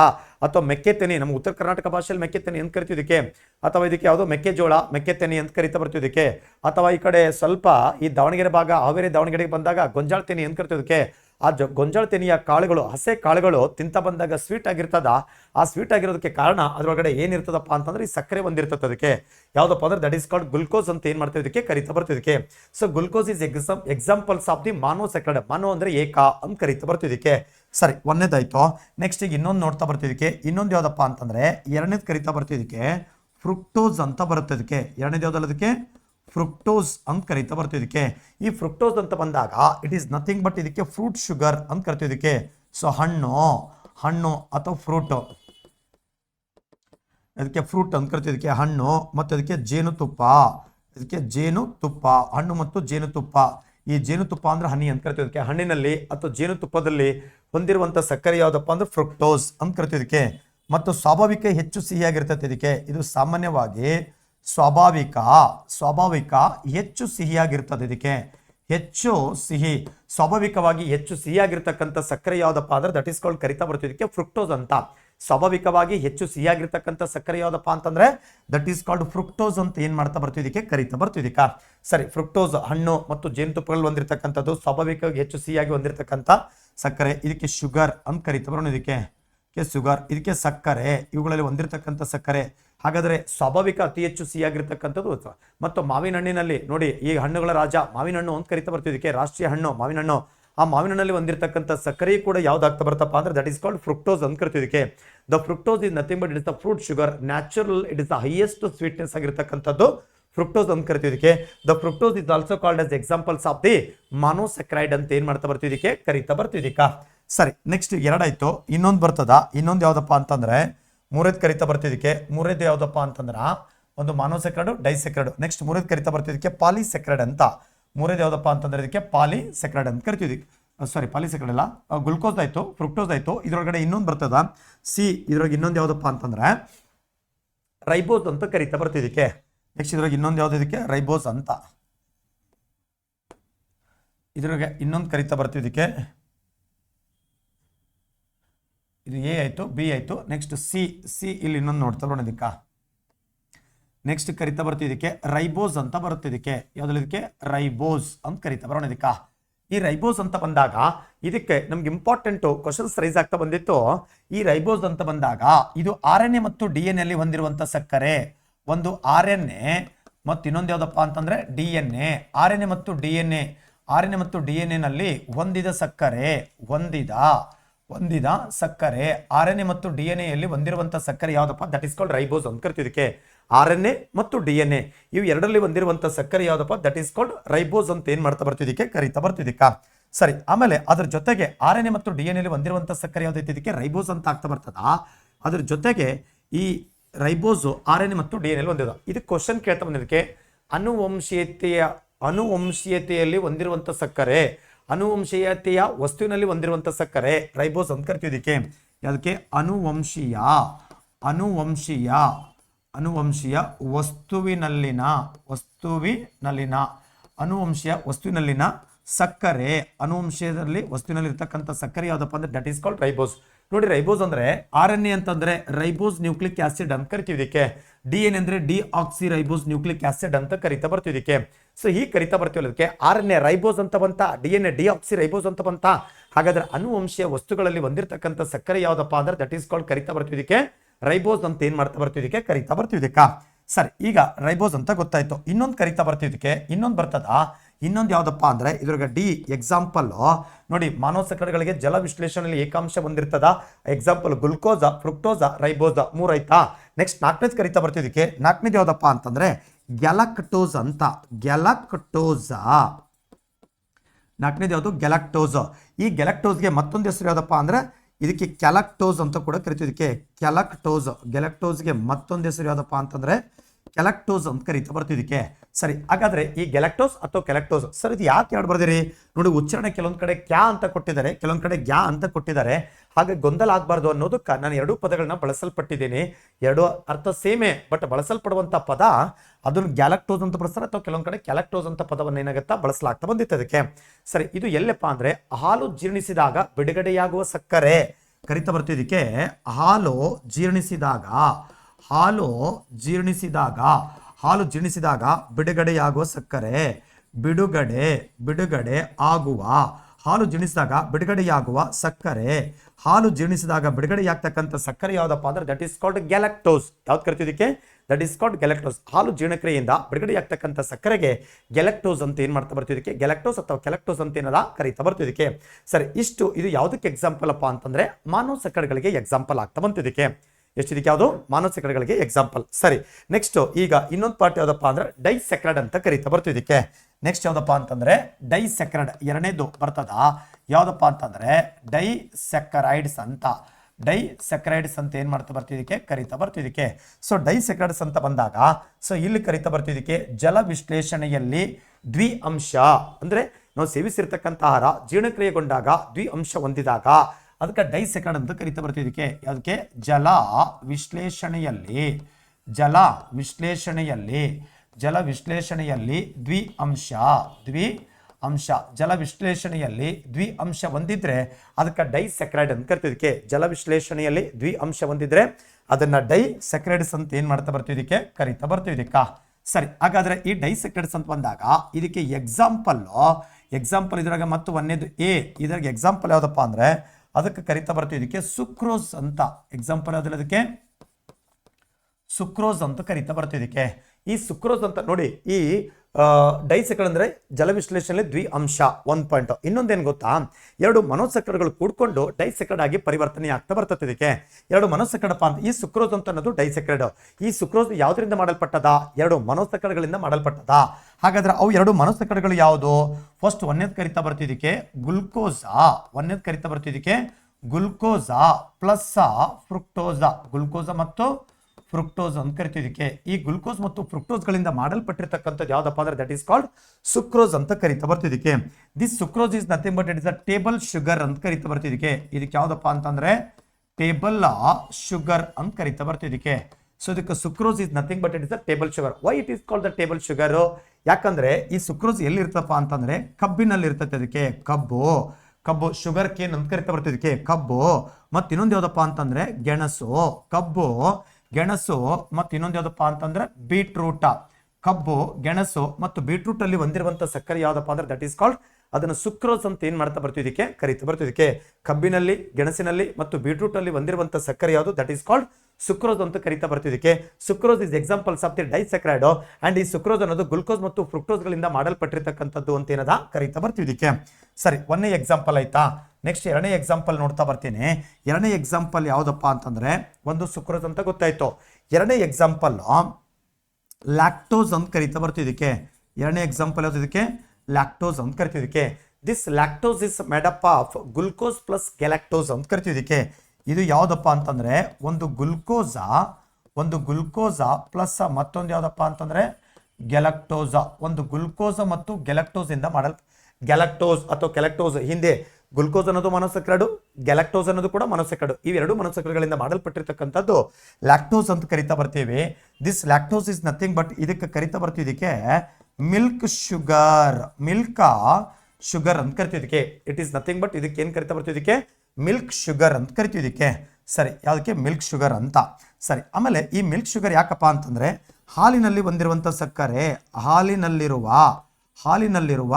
ಅಥವಾ ಮೆಕ್ಕೆ ತೆನೆ ನಮ್ಮ ಉತ್ತರ ಕರ್ನಾಟಕ ಭಾಷೆಯಲ್ಲಿ ಮೆಕ್ಕೆ ತೆನೆ ಅಂತ ಕರಿತಿದ್ದಕ್ಕೆ ಅಥವಾ ಇದಕ್ಕೆ ಯಾವುದೋ ಮೆಕ್ಕೆಜೋಳ ಮೆಕ್ಕೆ ತೆನೆ ಅಂತ ಕರಿತಾ ಬರ್ತಿದ್ದಕ್ಕೆ ಅಥವಾ ಈ ಕಡೆ ಸ್ವಲ್ಪ ಈ ದಾವಣಗೆರೆ ಭಾಗ, ಹಾವೇರಿ ದಾವಣಗೆರೆಗೆ ಬಂದಾಗ ಗೊಂಜಾಳ ತೆನೆ ಅಂತ ಕರಿತಿದ್ದಕ್ಕೆ ಆ ಜ ಗೊಂಜಾಳ ತೆನೆಯ ಕಾಳುಗಳು, ಹಸೆ ಕಾಳುಗಳು ತಿಂತ ಬಂದಾಗ ಸ್ವೀಟ್ ಆಗಿರ್ತದ, ಆ ಸ್ವೀಟ್ ಆಗಿರೋದಕ್ಕೆ ಕಾರಣ ಅದರೊಳಗಡೆ ಏನಿರ್ತದಪ್ಪ ಅಂತಂದ್ರೆ ಈ ಸಕ್ಕರೆ ಒಂದಿರ್ತದೆ ಅದಕ್ಕೆ. ಯಾವುದಪ್ಪ ಅಂದ್ರೆ ದಟ್ ಈಸ್ ಕಾಲ್ಡ್ ಗ್ಲುಕೋಸ್ ಅಂತ ಏನು ಮಾಡ್ತಾ ಇದಕ್ಕೆ? ಕರಿತಾ ಬರ್ತಿದ್ದಕ್ಕೆ so glucose is exam examples of the mono saccharide mono ಅಂದ್ರೆ ಏಕ ಅಂತ ಕರಿತಾ ಬರ್ತಿದ್ದಕ್ಕೆ ಸರಿ ಒಂದೇದಾಯ್ತು ನೆಕ್ಸ್ಟ್ ಈಗ ಇನ್ನೊಂದು ನೋಡ್ತಾ ಬರ್ತಿದ್ದಕ್ಕೆ ಇನ್ನೊಂದು ಯಾವುದಪ್ಪ ಅಂತಂದ್ರೆ ಎರಡನೇದು ಕರಿತಾ ಬರ್ತಿದ್ದಕ್ಕೆ ಫ್ರುಕ್ಟೋಸ್ ಅಂತ ಬರುತ್ತೆ ಅದಕ್ಕೆ ಎರಡನೇದು ಯಾವುದಲ್ಲ ಅದಕ್ಕೆ? ಫ್ರುಕ್ಟೋಸ್ ಅಂತ ಕರೀತಾ ಬರ್ತೀವಿ ಇದಕ್ಕೆ. ಈ ಫ್ರುಕ್ಟೋಸ್ ಅಂತ ಬಂದಾಗ ಇಟ್ ಈಸ್ ನಥಿಂಗ್ ಬಟ್ ಇದಕ್ಕೆ ಫ್ರೂಟ್ ಶುಗರ್ ಅಂತ ಕರಿತಿದ್ದಕ್ಕೆ ಸೊ ಹಣ್ಣು ಹಣ್ಣು ಅಥವಾ ಫ್ರೂಟ್ ಅದಕ್ಕೆ ಫ್ರೂಟ್ ಅಂತ ಕರಿತಿದ್ದಕ್ಕೆ ಹಣ್ಣು ಮತ್ತು ಅದಕ್ಕೆ ಜೇನುತುಪ್ಪ. ಇದಕ್ಕೆ ಜೇನುತುಪ್ಪ, ಹಣ್ಣು ಮತ್ತು ಜೇನುತುಪ್ಪ. ಈ ಜೇನುತುಪ್ಪ ಅಂದ್ರೆ ಹನಿ ಅಂತ ಕರಿತಿದ್ದಕ್ಕೆ ಹಣ್ಣಿನಲ್ಲಿ ಅಥವಾ ಜೇನುತುಪ್ಪದಲ್ಲಿ ಹೊಂದಿರುವಂಥ ಸಕ್ಕರೆ ಯಾವುದಪ್ಪ ಅಂದ್ರೆ ಫ್ರುಕ್ಟೋಸ್ ಅಂತ ಕರಿತಿದ್ದಕ್ಕೆ ಮತ್ತು ಸ್ವಾಭಾವಿಕ ಹೆಚ್ಚು ಸಿಹಿಯಾಗಿರ್ತೈತೆ ಇದಕ್ಕೆ. ಇದು ಸಾಮಾನ್ಯವಾಗಿ ಸ್ವಾಭಾವಿಕ ಸ್ವಾಭಾವಿಕ ಹೆಚ್ಚು ಸಿಹಿಯಾಗಿರ್ತದೆ ಇದಕ್ಕೆ. ಹೆಚ್ಚು ಸಿಹಿ, ಸ್ವಾಭಾವಿಕವಾಗಿ ಹೆಚ್ಚು ಸಿಹಿಯಾಗಿರ್ತಕ್ಕಂಥ ಸಕ್ಕರೆ ಯಾವುದಪ್ಪ ಅಂದ್ರೆ ದಟ್ ಇಸ್ ಕಾಲ್ಡ್ ಕರಿತಾ ಬರ್ತಿದ್ದಕ್ಕೆ ಫ್ರುಕ್ಟೋಸ್ ಅಂತ. ಸ್ವಾಭಾವಿಕವಾಗಿ ಹೆಚ್ಚು ಸಿಹಿಯಾಗಿರ್ತಕ್ಕಂಥ ಸಕ್ಕರೆ ಯಾವುದಪ್ಪ ಅಂತಂದ್ರೆ ದಟ್ ಈಸ್ ಕಾಲ್ಡ್ ಫ್ರುಕ್ಟೋಸ್ ಅಂತ ಏನು ಮಾಡ್ತಾ ಬರ್ತಿದ್ದಕ್ಕೆ ಕರಿತಾ ಬರ್ತಿದ್ದಕ್ಕ ಸರಿ ಫ್ರುಕ್ಟೋಸ್ ಹಣ್ಣು ಮತ್ತು ಜೇನುತುಪ್ಪಗಳು ಹೊಂದಿರತಕ್ಕಂಥದ್ದು ಸ್ವಾಭಾವಿಕವಾಗಿ ಹೆಚ್ಚು ಸಿಹಿಯಾಗಿ ಹೊಂದಿರತಕ್ಕಂಥ ಸಕ್ಕರೆ. ಇದಕ್ಕೆ ಶುಗರ್ ಅಂತ ಕರಿತಾ ಬರೋಣ ಇದಕ್ಕೆ. ಶುಗರ್ ಇದಕ್ಕೆ ಸಕ್ಕರೆ, ಇವುಗಳಲ್ಲಿ ಹೊಂದಿರತಕ್ಕಂಥ ಸಕ್ಕರೆ. ಹಾಗಾದ್ರೆ ಸ್ವಾಭಾವಿಕ ಅತಿ ಹೆಚ್ಚು ಸಿಹಿಯಾಗಿರ್ತಕ್ಕಂಥದ್ದು. ಮತ್ತು ಮಾವಿನ ಹಣ್ಣಿನಲ್ಲಿ ನೋಡಿ ಈ ಹಣ್ಣುಗಳ ರಾಜ ಮಾವಿನ ಹಣ್ಣು ಅಂತ ಕರಿತಾ ಬರ್ತಿದ್ದಕ್ಕೆ ರಾಷ್ಟ್ರೀಯ ಹಣ್ಣು, ಮಾವಿನ ಹಣ್ಣು. ಆ ಮಾವಿನ ಹಣ್ಣಲ್ಲಿ ಹೊಂದಿರತಕ್ಕಂಥ ಸಕ್ಕರೆ ಕೂಡ ಯಾವ್ದಾಗ್ತಾ ಬರ್ತಪ್ಪ ಅಂದ್ರೆ ದಟ್ ಇಸ್ ಕಾಲ್ಡ್ ಫ್ರುಕ್ಟೋಸ್ ಅಂತ ಕರಿತಿದ್ದಕ್ಕೆ the fructose is nothing but it's the fruit sugar natural it is the highest sweetness ಆಗಿರ್ತಕ್ಕಂಥದ್ದು ಫ್ರುಕ್ಟೋಸ್ ಅಂತ ಕರಿತಿದ್ದಕ್ಕೆ the fructose is also called as examples of the monosaccharide ಅಂತ ಏನು ಮಾಡ್ತಾ ಬರ್ತಿದ್ದಕ್ಕೆ ಕರಿತಾ ಬರ್ತಿದ್ದಕ್ಕ ಸರಿ ನೆಕ್ಸ್ಟ್ ಎರಡಾಯ್ತು. ಇನ್ನೊಂದು ಬರ್ತದ. ಇನ್ನೊಂದು ಯಾವುದಪ್ಪ ಅಂತಂದ್ರೆ ಮೂರನೇದು ಕರಿತಾ ಬರ್ತಿದ್ದಕ್ಕೆ ಮೂರನೇದು ಯಾವುದಪ್ಪ ಅಂತಂದ್ರೆ ಒಂದು ಮಾನೋಸೆಕ್ರೈಡು ಡೈಸೆಕ್ರೈಡ್. ನೆಕ್ಸ್ಟ್ ಮೂರನೇದು ಕರಿತಾ ಬರ್ತಿದ್ದಕ್ಕೆ ಪಾಲಿಸೆಕ್ರೈಡ್ ಅಂತ. ಮೂರನೇದು ಯಾವುದಪ್ಪ ಅಂತಂದ್ರೆ ಇದಕ್ಕೆ ಪಾಲಿಸೆಕ್ರೈಡ್ ಅಂತ ಕರಿತಿದ್ವಿ. ಸಾರಿ ಪಾಲಿಸೆಕ್ರೈಡ್ ಅಲ್ಲ ಗ್ಲುಕೋಸ್ ಆಯಿತು ಫ್ರುಕ್ಟೋಸ್ ಆಯಿತು. ಇದರೊಳಗಡೆ ಇನ್ನೊಂದು ಬರ್ತದ. ಸಿ ಇದ್ರೊಳಗೆ ಇನ್ನೊಂದು ಯಾವುದಪ್ಪ ಅಂತಂದ್ರೆ ರೈಬೋಸ್ ಅಂತ ಕರಿತಾ ಬರ್ತಿದ್ದಕ್ಕೆ. ನೆಕ್ಸ್ಟ್ ಇದ್ರಾಗ ಇನ್ನೊಂದು ಯಾವ್ದು ಇದಕ್ಕೆ? ರೈಬೋಸ್ ಅಂತ. ಇದ್ರಾಗ ಇನ್ನೊಂದು ಕರಿತಾ ಬರ್ತಿದ್ದಕ್ಕೆ ಇದು ಎ ಆಯಿತು, ಬಿ ಆಯಿತು. ನೆಕ್ಸ್ಟ್ ಸಿ ಸಿ ಇಲ್ಲಿ ಇನ್ನೊಂದು ನೋಡ್ತಾ ಬರೋಣ ನೆಕ್ಸ್ಟ್ ಕರಿತಾ ಬರ್ತಿದ್ದಕ್ಕೆ ರೈಬೋಸ್ ಅಂತ ಬರುತ್ತೆ ಇದಕ್ಕೆ. ಯಾವ್ದ್ರಲ್ಲಿ ಇದಕ್ಕೆ? ರೈಬೋಸ್ ಅಂತ ಕರಿತಾ ಬರೋಣ ಇದಕ್ಕೆ. ಈ ರೈಬೋಸ್ ಅಂತ ಬಂದಾಗ, ಇದಕ್ಕೆ ನಮ್ಗೆ ಇಂಪಾರ್ಟೆಂಟು ಕ್ವಶನ್ಸ್ ರೈಸ್ ಆಗ್ತಾ ಬಂದಿತ್ತು. ಈ ರೈಬೋಸ್ ಅಂತ ಬಂದಾಗ, ಇದು ಆರ್ ಎನ್ ಎ ಮತ್ತು ಡಿ ಎನ್ ಎಲ್ಲಿ ಹೊಂದಿರುವಂತ ಸಕ್ಕರೆ. ಒಂದು ಆರ್ ಎನ್ ಎ ಮತ್ತು ಇನ್ನೊಂದು ಯಾವ್ದಪ್ಪ ಅಂತಂದ್ರೆ D N A R N A ಮತ್ತು D N A R N A ಮತ್ತು ಡಿ ಎನ್ ಎನಲ್ಲಿ ಹೊಂದಿದ ಸಕ್ಕರೆ, ಹೊಂದಿದ ಹೊಂದಿದ ಸಕ್ಕರೆ ಆರ್ ಎನ್ ಎ ಮತ್ತು ಡಿ ಎನ್ ಎಲ್ಲಿ ಹೊಂದಿರುವಂಥ ಸಕ್ಕರೆ ಯಾವುದಪ್ಪ? ದಟ್ ಇಸ್ ಕಾಲ್ಡ್ ರೈಬೋಸ್ ಅಂತ ಕರಿತಿದ್ದಕ್ಕೆ ಆರ್ ಎನ್ ಎ ಮತ್ತು ಡಿ ಎನ್ ಎ ಇವು ಎರಡರಲ್ಲಿ ಹೊಂದಿರುವಂಥ ಸಕ್ಕರೆ ಯಾವುದಪ್ಪ? ದಟ್ ಇಸ್ ಕಾಲ್ಡ್ ರೈಬೋಸ್ ಅಂತ ಏನು ಮಾಡ್ತಾ ಬರ್ತಿದ್ದಕ್ಕೆ ಕರಿತಾ ಬರ್ತಿದ್ದಕ್ಕ ಸರಿ, ಆಮೇಲೆ ಅದ್ರ ಜೊತೆಗೆ ಆರ್ ಎನ್ ಎ ಮತ್ತು ಡಿ ಎನ್ ಎಲ್ಲಿ ಹೊಂದಿರುವಂಥ ಸಕ್ಕರೆ ಯಾವ್ದು ಇದಕ್ಕೆ? ರೈಬೋಸ್ ಅಂತ ಆಗ್ತಾ ಬರ್ತದ? ಅದ್ರ ಜೊತೆಗೆ ಈ ರೈಬೋಸ್ ಆರ್ ಎನ್ ಎ ಮತ್ತು ಡಿ ಎನ್ ಎಲ್ ಹೊಂದಿದ ಇದಕ್ಕೆ ಕ್ವಶನ್ ಕೇಳ್ತಾ ಬಂದಿದ್ದಕ್ಕೆ ಅನುವಂಶೀಯತೆಯ, ಅನುವಂಶೀಯತೆಯಲ್ಲಿ ಹೊಂದಿರುವಂಥ ಸಕ್ಕರೆ. ಅನುವಂಶೀಯತೆಯ ವಸ್ತುವಿನಲ್ಲಿ ಹೊಂದಿರುವಂಥ ಸಕ್ಕರೆ, ರೈಬೋಸ್ ಅಂತ ಕರಿತಿದ್ದಕ್ಕೆ ಅದಕ್ಕೆ ಅನುವಂಶೀಯ. ಅನುವಂಶೀಯ. ಅನುವಂಶೀಯ ವಸ್ತುವಿನಲ್ಲಿನ ವಸ್ತುವಿನಲ್ಲಿನ, ಅನುವಂಶೀಯ ವಸ್ತುವಿನಲ್ಲಿನ ಸಕ್ಕರೆ. ಅನುವಂಶೀಯದಲ್ಲಿ ವಸ್ತುವಿನಲ್ಲಿ ಇರ್ತಕ್ಕಂಥ ಸಕ್ಕರೆ ಯಾವುದಪ್ಪ ಅಂದ್ರೆ ದಟ್ ಈಸ್ ಕಾಲ್ಡ್ ರೈಬೋಸ್ ನೋಡಿ ರೈಬೋಸ್ ಅಂದ್ರೆ ಆರ್ ಎನ್ ಎ ಅಂತಂದ್ರೆ ರೈಬೋಸ್ ನ್ಯೂಕ್ಲಿಕ್ ಆಸಿಡ್ ಅಂತ ಕರಿತೀವಿ ಇದಕ್ಕೆ. ಡಿ ಎನ್ ಅಂದ್ರೆ deoxyribose nucleic acid ಅಂತ ಕರಿತಾ ಬರ್ತೀವಿ ಇದಕ್ಕೆ. ಸೊ ಹೀಗೆ ಕರಿತಾ ಬರ್ತೀವಲ್ಲ ಅದಕ್ಕೆ ಆರ್ ಎನ್ ಎ ರೈಬೋಸ್ ಅಂತ ಬಂತ, D N A D oxy ribose ಅಂತ ಬಂತ. ಹಾಗಾದ್ರೆ ಅನುವಂಶೀಯ ವಸ್ತುಗಳಲ್ಲಿ ಹೊಂದಿರತಕ್ಕಂಥ ಸಕ್ಕರೆ ಯಾವುದಪ್ಪ ಅಂದ್ರೆ ದಟ್ ಈಸ್ ಕಾಲ್ಡ್ ಕರಿತಾ ಬರ್ತೀವಿ ಇದಕ್ಕೆ. ರೈಬೋಸ್ ಅಂತ ಏನು ಮಾಡ್ತಾ ಬರ್ತೀವಿ ಇದಕ್ಕೆ? ಕರಿತಾ ಬರ್ತೀವಿ ಇದಕ್ಕ. ಸರಿ, ಈಗ ರೈಬೋಸ್ ಅಂತ ಗೊತ್ತಾಯ್ತು. ಇನ್ನೊಂದು ಕರಿತಾ ಬರ್ತೀವಿ ಇದಕ್ಕೆ. ಇನ್ನೊಂದು ಬರ್ತದ? ಇನ್ನೊಂದು ಯಾವುದಪ್ಪ ಅಂದ್ರೆ ಇದ್ರಾಗ ಡಿ ಎಕ್ಸಾಂಪಲ್ ನೋಡಿ, ಮಾನವ ಸಕ್ಕರೆಗಳಿಗೆ ಜಲ ವಿಶ್ಲೇಷಣೆಯಲ್ಲಿ ಏಕಾಂಶ ಬಂದಿರ್ತದ ಎಕ್ಸಾಂಪಲ್ ಗ್ಲುಕೋಸ ಫ್ರುಕ್ಟೋಸ ರೈಬೋಸ ಮೂರೈತಾ ನೆಕ್ಸ್ಟ್ ನಾಲ್ಕನೇದು ಕರಿತಾ ಬರ್ತಿದ್ದಕ್ಕೆ ನಾಲ್ಕನೇದು ಯಾವುದಪ್ಪ ಅಂತಂದ್ರೆ ಗ್ಯಾಲಕ್ಟೋಸ್ ಅಂತ. ಗ್ಯಾಲಕ್ಟೋಸ. ನಾಲ್ಕನೇದು ಯಾವುದು? ಗ್ಯಾಲಕ್ಟೋಸ್. ಈ ಗ್ಯಾಲಕ್ಟೋಸ್ಗೆ ಮತ್ತೊಂದು ಹೆಸರು ಯಾವುದಪ್ಪ ಅಂದ್ರೆ ಇದಕ್ಕೆ ಕ್ಯಾಲಕ್ಟೋಸ್ ಅಂತ ಕೂಡ ಕರಿತೀವಿ. ಇದಕ್ಕೆ ಕ್ಯಾಲಕ್ಟೋಸ್. ಗ್ಯಾಲಕ್ಟೋಸ್ಗೆ ಮತ್ತೊಂದು ಹೆಸರು ಯಾವುದಪ್ಪ ಅಂತಂದ್ರೆ ಕೆಲಕ್ಟೋಸ್ ಅಂತ ಕರೀತಾ ಬರ್ತಿದ್ದಕ್ಕೆ. ಸರಿ, ಹಾಗಾದ್ರೆ ಈ ಗೆಲಕ್ಟೋಸ್ ಅಥವಾ ಕೆಲೆಕ್ಟೋಸ್, ಸರ್ ಇದು ಯಾಕೆ ಎರಡು ಬರ್ದಿರಿ? ನೋಡಿ, ಉಚ್ಚಾರಣೆ ಕೆಲವೊಂದು ಕಡೆ ಕ್ಯಾ ಅಂತ ಕೊಟ್ಟಿದ್ದಾರೆ, ಕೆಲವೊಂದು ಕಡೆ ಗ್ಯಾ ಅಂತ ಕೊಟ್ಟಿದ್ದಾರೆ. ಹಾಗೆ ಗೊಂದಲ ಆಗಬಾರ್ದು ಅನ್ನೋದಕ್ಕೆ ನಾನು ಎರಡೂ ಪದಗಳನ್ನ ಬಳಸಲ್ಪಟ್ಟಿದ್ದೀನಿ. ಎರಡು ಅರ್ಥ ಸೇಮೆ, ಬಟ್ ಬಳಸಲ್ಪಡುವಂಥ ಪದ ಅದನ್ನು ಗ್ಯಾಲಕ್ಟೋಸ್ ಅಂತ ಬಳಸ್ತಾರೆ ಅಥವಾ ಕೆಲವೊಂದು ಕಡೆ ಕ್ಯಾಲಕ್ಟೋಸ್ ಅಂತ ಪದವನ್ನು ಏನಾಗುತ್ತಾ ಬಳಸಲಾಗ್ತಾ ಬಂದಿತ್ತು ಅದಕ್ಕೆ. ಸರಿ, ಇದು ಎಲ್ಲಪ್ಪ ಅಂದ್ರೆ ಹಾಲು ಜೀರ್ಣಿಸಿದಾಗ ಬಿಡುಗಡೆಯಾಗುವ ಸಕ್ಕರೆ ಕರಿತಾ ಬರ್ತಿದ್ದಕ್ಕೆ ಹಾಲು ಜೀರ್ಣಿಸಿದಾಗ ಹಾಲು ಜೀರ್ಣಿಸಿದಾಗ ಹಾಲು ಜೀರ್ಣಿಸಿದಾಗ ಬಿಡುಗಡೆಯಾಗುವ ಸಕ್ಕರೆ, ಬಿಡುಗಡೆ ಬಿಡುಗಡೆ ಆಗುವ, ಹಾಲು ಜೀರ್ಣಿಸಿದಾಗ ಬಿಡುಗಡೆಯಾಗುವ ಸಕ್ಕರೆ, ಹಾಲು ಜೀರ್ಣಿಸಿದಾಗ ಬಿಡುಗಡೆಯಾಗ್ತಕ್ಕಂಥ ಸಕ್ಕರೆ ಯಾವುದಪ್ಪ ಅಂದ್ರೆ ದಟ್ ಇಸ್ ಕಾಲ್ಡ್ ಗ್ಯಾಲಕ್ಟೋಸ್ ಯಾವ್ದು ಕರಿತಿದ್ದಕ್ಕೆ ದಟ್ ಇಸ್ ಕಾಲ್ಡ್ ಗ್ಯಾಲಕ್ಟೋಸ್ ಹಾಲು ಜೀರ್ಣಕ್ರಿಯೆಯಿಂದ ಬಿಡುಗಡೆಯಾಗ್ತಕ್ಕಂಥ ಸಕ್ಕರೆಗೆ ಗ್ಯಾಲಕ್ಟೋಸ್ ಅಂತ ಏನು ಮಾಡ್ತಾ ಬರ್ತಿದ್ದಕ್ಕೆ ಗ್ಯಾಲಕ್ಟೋಸ್ ಅಥವಾ ಕೆಲಕ್ಟೋಸ್ ಅಂತ ಏನಲ್ಲ ಕರೀತಾ ಬರ್ತಿದ್ದಕ್ಕೆ ಸರಿ, ಇಷ್ಟು ಇದು ಯಾವುದಕ್ಕೆ ಎಕ್ಸಾಂಪಲ್ ಅಪ್ಪ ಅಂತಂದ್ರೆ ಮಾನವ ಸಕ್ಕರೆಗಳಿಗೆ ಎಕ್ಸಾಂಪಲ್ ಆಗ್ತಾ ಬಂತಿದ್ದಕ್ಕೆ ಎಷ್ಟಿದಕ್ಕೆ ಯಾವುದು? ಮಾನವ ಸೆಕ್ರೆಡ್ಗಳಿಗೆ ಎಕ್ಸಾಂಪಲ್ ಸರಿ ನೆಕ್ಸ್ಟ್ ಈಗ ಇನ್ನೊಂದು ಪಾರ್ಟ್ ಯಾವುದಪ್ಪ ಅಂದ್ರೆ ಡೈ ಸೆಕ್ರೆಡ್ ಅಂತ ಕರೀತಾ ಇದಕ್ಕೆ. ನೆಕ್ಸ್ಟ್ ಯಾವುದಪ್ಪ ಅಂತಂದ್ರೆ ಡೈ ಸೆಕ್ರೆಡ್ ಎರಡನೇದು ಬರ್ತದ? ಯಾವುದಪ್ಪ ಅಂತಂದ್ರೆ ಡೈ ಸೆಕರೈಡ್ಸ್ ಅಂತ. ಡೈ ಸೆಕ್ರೈಡ್ಸ್ ಅಂತ ಏನ್ ಮಾಡ್ತಾ ಬರ್ತಿದ್ದಕ್ಕೆ ಕರಿತಾ ಬರ್ತಿದ್ದಕ್ಕೆ ಸೊ ಡೈ ಸೆಕ್ರೈಡ್ಸ್ ಅಂತ ಬಂದಾಗ ಸೊ ಇಲ್ಲಿ ಕರಿತಾ ಬರ್ತಿದ್ದಕ್ಕೆ ಜಲ ವಿಶ್ಲೇಷಣೆಯಲ್ಲಿ ದ್ವಿ ಅಂಶ ಅಂದ್ರೆ ನಾವು ಸೇವಿಸಿರ್ತಕ್ಕಂಥ ಆಹಾರ ಜೀರ್ಣಕ್ರಿಯೆಗೊಂಡಾಗ ದ್ವಿ ಅಂಶ ಹೊಂದಿದಾಗ ಅದಕ್ಕೆ ಡೈ ಸೆಕೆಂಡ್ ಅಂತ ಕರಿತಾ ಬರ್ತಿದ್ದಕ್ಕೆ ಅದಕ್ಕೆ ಜಲ ವಿಶ್ಲೇಷಣೆಯಲ್ಲಿ ಜಲ ವಿಶ್ಲೇಷಣೆಯಲ್ಲಿ ಜಲ ವಿಶ್ಲೇಷಣೆಯಲ್ಲಿ ದ್ವಿ ಅಂಶ ದ್ವಿ ಅಂಶ ಜಲ ವಿಶ್ಲೇಷಣೆಯಲ್ಲಿ ದ್ವಿ ಅಂಶ ಹೊಂದಿದ್ರೆ ಅದಕ್ಕೆ ಡೈ ಸೆಕ್ರೈಡ್ ಅಂತ ಕರಿತಿದ್ದಕ್ಕೆ ಜಲ ವಿಶ್ಲೇಷಣೆಯಲ್ಲಿ ದ್ವಿ ಅಂಶ ಹೊಂದಿದ್ರೆ ಅದನ್ನ ಡೈ ಸೆಕ್ರೈಡ್ಸ್ ಅಂತ ಏನ್ ಮಾಡ್ತಾ ಬರ್ತಿದ್ದಕ್ಕೆ ಕರಿತಾ ಬರ್ತಿದ್ದಕ್ಕ ಸರಿ, ಹಾಗಾದ್ರೆ ಈ ಡೈ ಸೆಕ್ರೈಡ್ಸ್ ಅಂತ ಬಂದಾಗ ಇದಕ್ಕೆ ಎಕ್ಸಾಂಪಲ್ ಎಕ್ಸಾಂಪಲ್ ಇದ್ರಾಗ ಮತ್ತು ಒಂದೇದು ಎ ಇದ್ರಾಗ ಎಕ್ಸಾಂಪಲ್ ಯಾವ್ದಪ್ಪ ಅಂದ್ರೆ ಅದಕ್ಕೆ ಕರಿತಾ ಬರ್ತೀವಿ ಇದಕ್ಕೆ ಸುಕ್ರೋಸ್ ಅಂತ. ಎಕ್ಸಾಂಪಲ್ ಯಾವ್ದಿಲ್ಲ ಅದಕ್ಕೆ ಸುಕ್ರೋಸ್ ಅಂತ ಕರಿತಾ ಬರ್ತೀವಿ ಇದಕ್ಕೆ. ಈ ಸುಕ್ರೋಸ್ ಅಂತ ನೋಡಿ, ಈ ಡೈಸೆಕಲ್ ಅಂದ್ರೆ ಜಲ ವಿಶ್ಲೇಷಣೆ ದ್ವಿ ಅಂಶ ಒನ್ ಪಾಯಿಂಟ್ ಇನ್ನೊಂದೇನು ಗೊತ್ತಾ? ಎರಡು ಮನೋಸಕ್ಕರಗಳು ಕೂಡ್ಕೊಂಡು ಡೈಸೆಕಡ್ ಆಗಿ ಪರಿವರ್ತನೆ ಆಗ್ತಾ ಬರ್ತದೆ ಇದಕ್ಕೆ. ಎರಡು ಮನೋಸಕಡಪ್ಪ ಅಂತ, ಈ ಸುಕ್ರೋಸ್ ಅಂತ ಅನ್ನೋದು ಡೈಸೆಕ್ರೆಡ್ ಈ ಸುಕ್ರೋಸ್ ಯಾವುದರಿಂದ ಮಾಡಲ್ಪಟ್ಟದ? ಎರಡು ಮನೋಸಕ್ಕರಗಳಿಂದ ಮಾಡಲ್ಪಟ್ಟದ. ಹಾಗಾದ್ರೆ ಅವು ಎರಡು ಮನೋಸಕಡಗಳು ಯಾವುದು? ಫಸ್ಟ್ ಒಂದೇದು ಕರಿತಾ ಬರ್ತಿದ್ದಕ್ಕೆ ಗ್ಲುಕೋಸಾ. ಒಂದೇದು ಕರಿತಾ ಬರ್ತಿದ್ದಕ್ಕೆ ಗ್ಲುಕೋಸಾ ಪ್ಲಸ್ ಫ್ರುಕ್ಟೋಸಾ ಗ್ಲುಕೋಸಾ ಮತ್ತು ಫ್ರುಕ್ಟೋಸ್ ಅಂತ ಕರಿತಿದ್ದಕ್ಕೆ ಈ ಗ್ಲುಕೋಸ್ ಮತ್ತು ಫ್ರುಕ್ಟೋಸ್ಗಳಿಂದ ಮಾಡಲ್ಪಟ್ಟಿರ್ತಕ್ಕಂಥದ್ದು ಯಾವ್ದಪ್ಪ ಅಂದ್ರೆ ದಟ್ ಈಸ್ ಕಾಲ್ಡ್ ಸುಕ್ರೋಸ್ ಅಂತ ಕರಿತಾ ಬರ್ತಿದ್ದಕ್ಕೆ this sucrose is nothing but it is a table sugar ಅಂತ ಕರಿತಾ ಬರ್ತಿದ್ದಕ್ಕೆ ಇದಕ್ಕೆ. ಯಾವ್ದಪ್ಪ ಅಂತಂದ್ರೆ ಟೇಬಲ್ ಶುಗರ್ ಅಂತ ಕರಿತಾ ಬರ್ತಿದ್ದಕ್ಕೆ ಸೊ ಇದಕ್ಕೆ sucrose is nothing but it is a table sugar why it is called the table sugar ಯಾಕಂದ್ರೆ ಈ ಸುಕ್ರೋಸ್ ಎಲ್ಲಿರ್ತಪ್ಪ ಅಂತಂದ್ರೆ ಕಬ್ಬಿನಲ್ಲಿ ಇರ್ತದೆ ಅದಕ್ಕೆ ಕಬ್ಬು. ಕಬ್ಬು ಶುಗರ್ ಕೇನ್ ಅಂತ ಕರಿತಾ ಬರ್ತಿದ್ದಕ್ಕೆ ಕಬ್ಬು. ಮತ್ತು ಇನ್ನೊಂದು ಯಾವ್ದಪ್ಪ ಅಂತಂದ್ರೆ ಗೆಣಸು. ಕಬ್ಬು. ಗೆಣಸು ಮತ್ತು ಇನ್ನೊಂದು ಯಾವುದಪ್ಪ ಅಂತಂದ್ರೆ ಬೀಟ್ರೂಟ. ಕಬ್ಬು, ಗೆಣಸು ಮತ್ತು ಬೀಟ್ರೂಟ್ ಅಲ್ಲಿ ಹೊಂದಿರುವಂತಹ ಸಕ್ಕರೆ ಯಾವ್ದಪ್ಪ ಅಂದ್ರೆ ದಟ್ ಈಸ್ ಕಾಲ್ಡ್ ಅದನ್ನು ಸುಕ್ರೋಸ್ ಅಂತ ಏನ್ ಮಾಡ್ತಾ ಬರ್ತಿದ್ದಕ್ಕೆ ಕರಿತಾ ಬರ್ತಿದ್ದಕ್ಕೆ ಕಬ್ಬಿನಲ್ಲಿ, ಗೆಣಸಿನಲ್ಲಿ ಮತ್ತು ಬೀಟ್ರೂಟ್ ಅಲ್ಲಿ ಹೊಂದಿರುವಂತಹ ಸಕ್ಕರೆ ಯಾವುದು? ದಟ್ ಈಸ್ ಕಾಲ್ಡ್ ಸುಕ್ರೋಸ್ ಅಂತ ಕರಿತಾ ಬರ್ತಿದ್ದಕ್ಕೆ sucrose is examples of the disaccharide and ಈ ಸುಕ್ರೋಸ್ ಅನ್ನೋದು ಗ್ಲುಕೋಸ್ ಮತ್ತು ಫ್ರುಕ್ಟೋಸ್ಗಳಿಂದ ಮಾಡಲ್ಪಟ್ಟಿರ್ತಕ್ಕಂಥದ್ದು ಅಂತ ಏನದ? ಕರಿತಾ ಇದಕ್ಕೆ ಸರಿ, ಒಂದನೇ ಎಕ್ಸಾಂಪಲ್ ಆಯ್ತಾ? ನೆಕ್ಸ್ಟ್ ಎರಡನೇ ಎಕ್ಸಾಂಪಲ್ ನೋಡ್ತಾ ಬರ್ತೀನಿ. ಎರಡನೇ ಎಕ್ಸಾಂಪಲ್ ಯಾವುದಪ್ಪ ಅಂತಂದ್ರೆ, ಒಂದು ಸುಕ್ರೋಸ್ ಅಂತ ಗೊತ್ತಾಯ್ತು. ಎರಡನೇ ಎಕ್ಸಾಂಪಲ್ ಲ್ಯಾಕ್ಟೋಸ್ ಅಂತ ಕರಿತಾ ಇದಕ್ಕೆ. ಎರಡನೇ ಎಕ್ಸಾಂಪಲ್ ಯಾವುದು ಇದಕ್ಕೆ? ಲ್ಯಾಕ್ಟೋಸ್ ಅಂತ ಕರಿತಿದ್ದಕ್ಕೆ this lactose is made up of glucose plus galactose ಅಂತ ಕರಿತಿದ್ದಕ್ಕೆ ಇದು ಯಾವುದಪ್ಪ ಅಂತಂದ್ರೆ, ಒಂದು ಗ್ಲುಕೋಸಾ ಒಂದು ಗ್ಲುಕೋಸಾ ಪ್ಲಸ್ ಮತ್ತೊಂದು ಯಾವುದಪ್ಪ ಅಂತಂದ್ರೆ ಗ್ಯಾಲಕ್ಟೋಸಾ ಒಂದು ಗ್ಲುಕೋಸ ಮತ್ತು ಗೆಲಕ್ಟೋಸ್ ಇಂದ ಮಾಡಲ್ ಗ್ಯಾಲಕ್ಟೋಸ್ ಅಥವಾ ಕೆಲಕ್ಟೋಸ್ ಹಿಂದೆ ಗ್ಲುಕೋಸ್ ಅನ್ನೋದು ಮನೋಸಕ್ರಡು ಗ್ಯಾಲಕ್ಟೋಸ್ ಅನ್ನೋದು ಕೂಡ ಮನೋಸಕ್ರಡು ಇವೆರಡು ಮನೋಸಕ್ರಗಳಿಂದ ಮಾಡಲ್ಪಟ್ಟಿರ್ತಕ್ಕಂಥದ್ದು ಲ್ಯಾಕ್ಟೋಸ್ ಅಂತ ಕರಿತಾ ಬರ್ತೀವಿ. This lactose is nothing but ಇದಕ್ಕೆ ಕರಿತಾ ಬರ್ತಿದ್ದಕ್ಕೆ ಮಿಲ್ಕ್ ಶುಗರ್ ಮಿಲ್ಕ್ ಶುಗರ್ ಅಂತ ಕರಿತಿದ್ದಕ್ಕೆ ಇಟ್ ಈಸ್ ನಥಿಂಗ್ ಬಟ್ ಇದಕ್ಕೆ ಏನು ಕರಿತಾ ಬರ್ತಿದ್ದಕ್ಕೆ ಮಿಲ್ಕ್ ಶುಗರ್ ಅಂತ ಕರಿತಿದ್ದಕ್ಕೆ ಸರಿ, ಯಾವುದಕ್ಕೆ? ಮಿಲ್ಕ್ ಶುಗರ್ ಅಂತ. ಸರಿ, ಆಮೇಲೆ ಈ ಮಿಲ್ಕ್ ಶುಗರ್ ಯಾಕಪ್ಪ ಅಂತಂದರೆ ಹಾಲಿನಲ್ಲಿ ಬಂದಿರುವಂಥ ಸಕ್ಕರೆ ಹಾಲಿನಲ್ಲಿರುವ ಹಾಲಿನಲ್ಲಿರುವ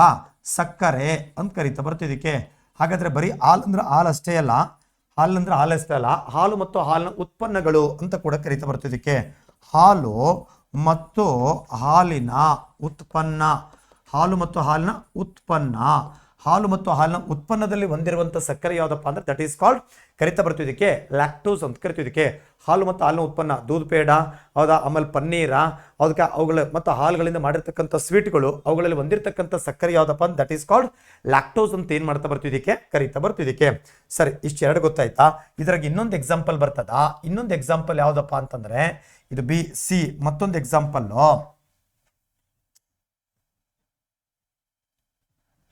ಸಕ್ಕರೆ ಅಂತ ಕರಿತಾ ಬರ್ತಿದ್ದಕ್ಕೆ ಹಾಗಾದ್ರೆ ಬರೀ ಹಾಲು ಅಂದ್ರೆ ಹಾಲು ಅಷ್ಟೇ ಅಲ್ಲ, ಹಾಲ್ ಅಂದ್ರೆ ಹಾಲು ಅಷ್ಟೇ ಅಲ್ಲ, ಹಾಲು ಮತ್ತು ಹಾಲಿನ ಉತ್ಪನ್ನಗಳು ಅಂತ ಕೂಡ ಕರೀತಾ ಬರ್ತಿದ್ದಕ್ಕೆ ಹಾಲು ಮತ್ತು ಹಾಲಿನ ಉತ್ಪನ್ನ, ಹಾಲು ಮತ್ತು ಹಾಲಿನ ಉತ್ಪನ್ನ. ಹಾಲು ಮತ್ತು ಹಾಲಿನ ಉತ್ಪನ್ನದಲ್ಲಿ ಹೊಂದಿರುವಂಥ ಸಕ್ಕರೆ ಯಾವುದಪ್ಪ ಅಂದ್ರೆ ದಟ್ ಈಸ್ ಕಾಲ್ಡ್ ಕರಿತಾ ಬರ್ತಿದ್ದಕ್ಕೆ ಲ್ಯಾಕ್ಟೋಸ್ ಅಂತ ಕರಿತಿದ್ದಕ್ಕೆ ಹಾಲು ಮತ್ತು ಹಾಲಿನ ಉತ್ಪನ್ನ ದೂದ್ ಪೇಡ, ಹೌದಾ ಆಮೇಲೆ ಪನ್ನೀರ ಅದಕ್ಕೆ ಅವುಗಳ ಮತ್ತು ಹಾಲುಗಳಿಂದ ಮಾಡಿರ್ತಕ್ಕಂಥ ಸ್ವೀಟ್ಗಳು ಅವುಗಳಲ್ಲಿ ಹೊಂದಿರತಕ್ಕಂಥ ಸಕ್ಕರೆ ಯಾವುದಪ್ಪ ಅಂತ ದಟ್ ಈಸ್ ಕಾಲ್ಡ್ ಲ್ಯಾಕ್ಟೋಸ್ ಅಂತ ಏನು ಮಾಡ್ತಾ ಬರ್ತಿದ್ದಕ್ಕೆ ಕರಿತಾ ಬರ್ತಿದ್ದಕ್ಕೆ ಸರಿ ಇಷ್ಟು ಎರಡು ಗೊತ್ತಾಯ್ತಾ? ಇದ್ರಾಗ ಇನ್ನೊಂದು ಎಕ್ಸಾಂಪಲ್ ಬರ್ತದ? ಇನ್ನೊಂದು ಎಕ್ಸಾಂಪಲ್ ಯಾವುದಪ್ಪ ಅಂತಂದರೆ ಇದು ಬಿ ಸಿ ಮತ್ತೊಂದು ಎಕ್ಸಾಂಪಲ್ಲು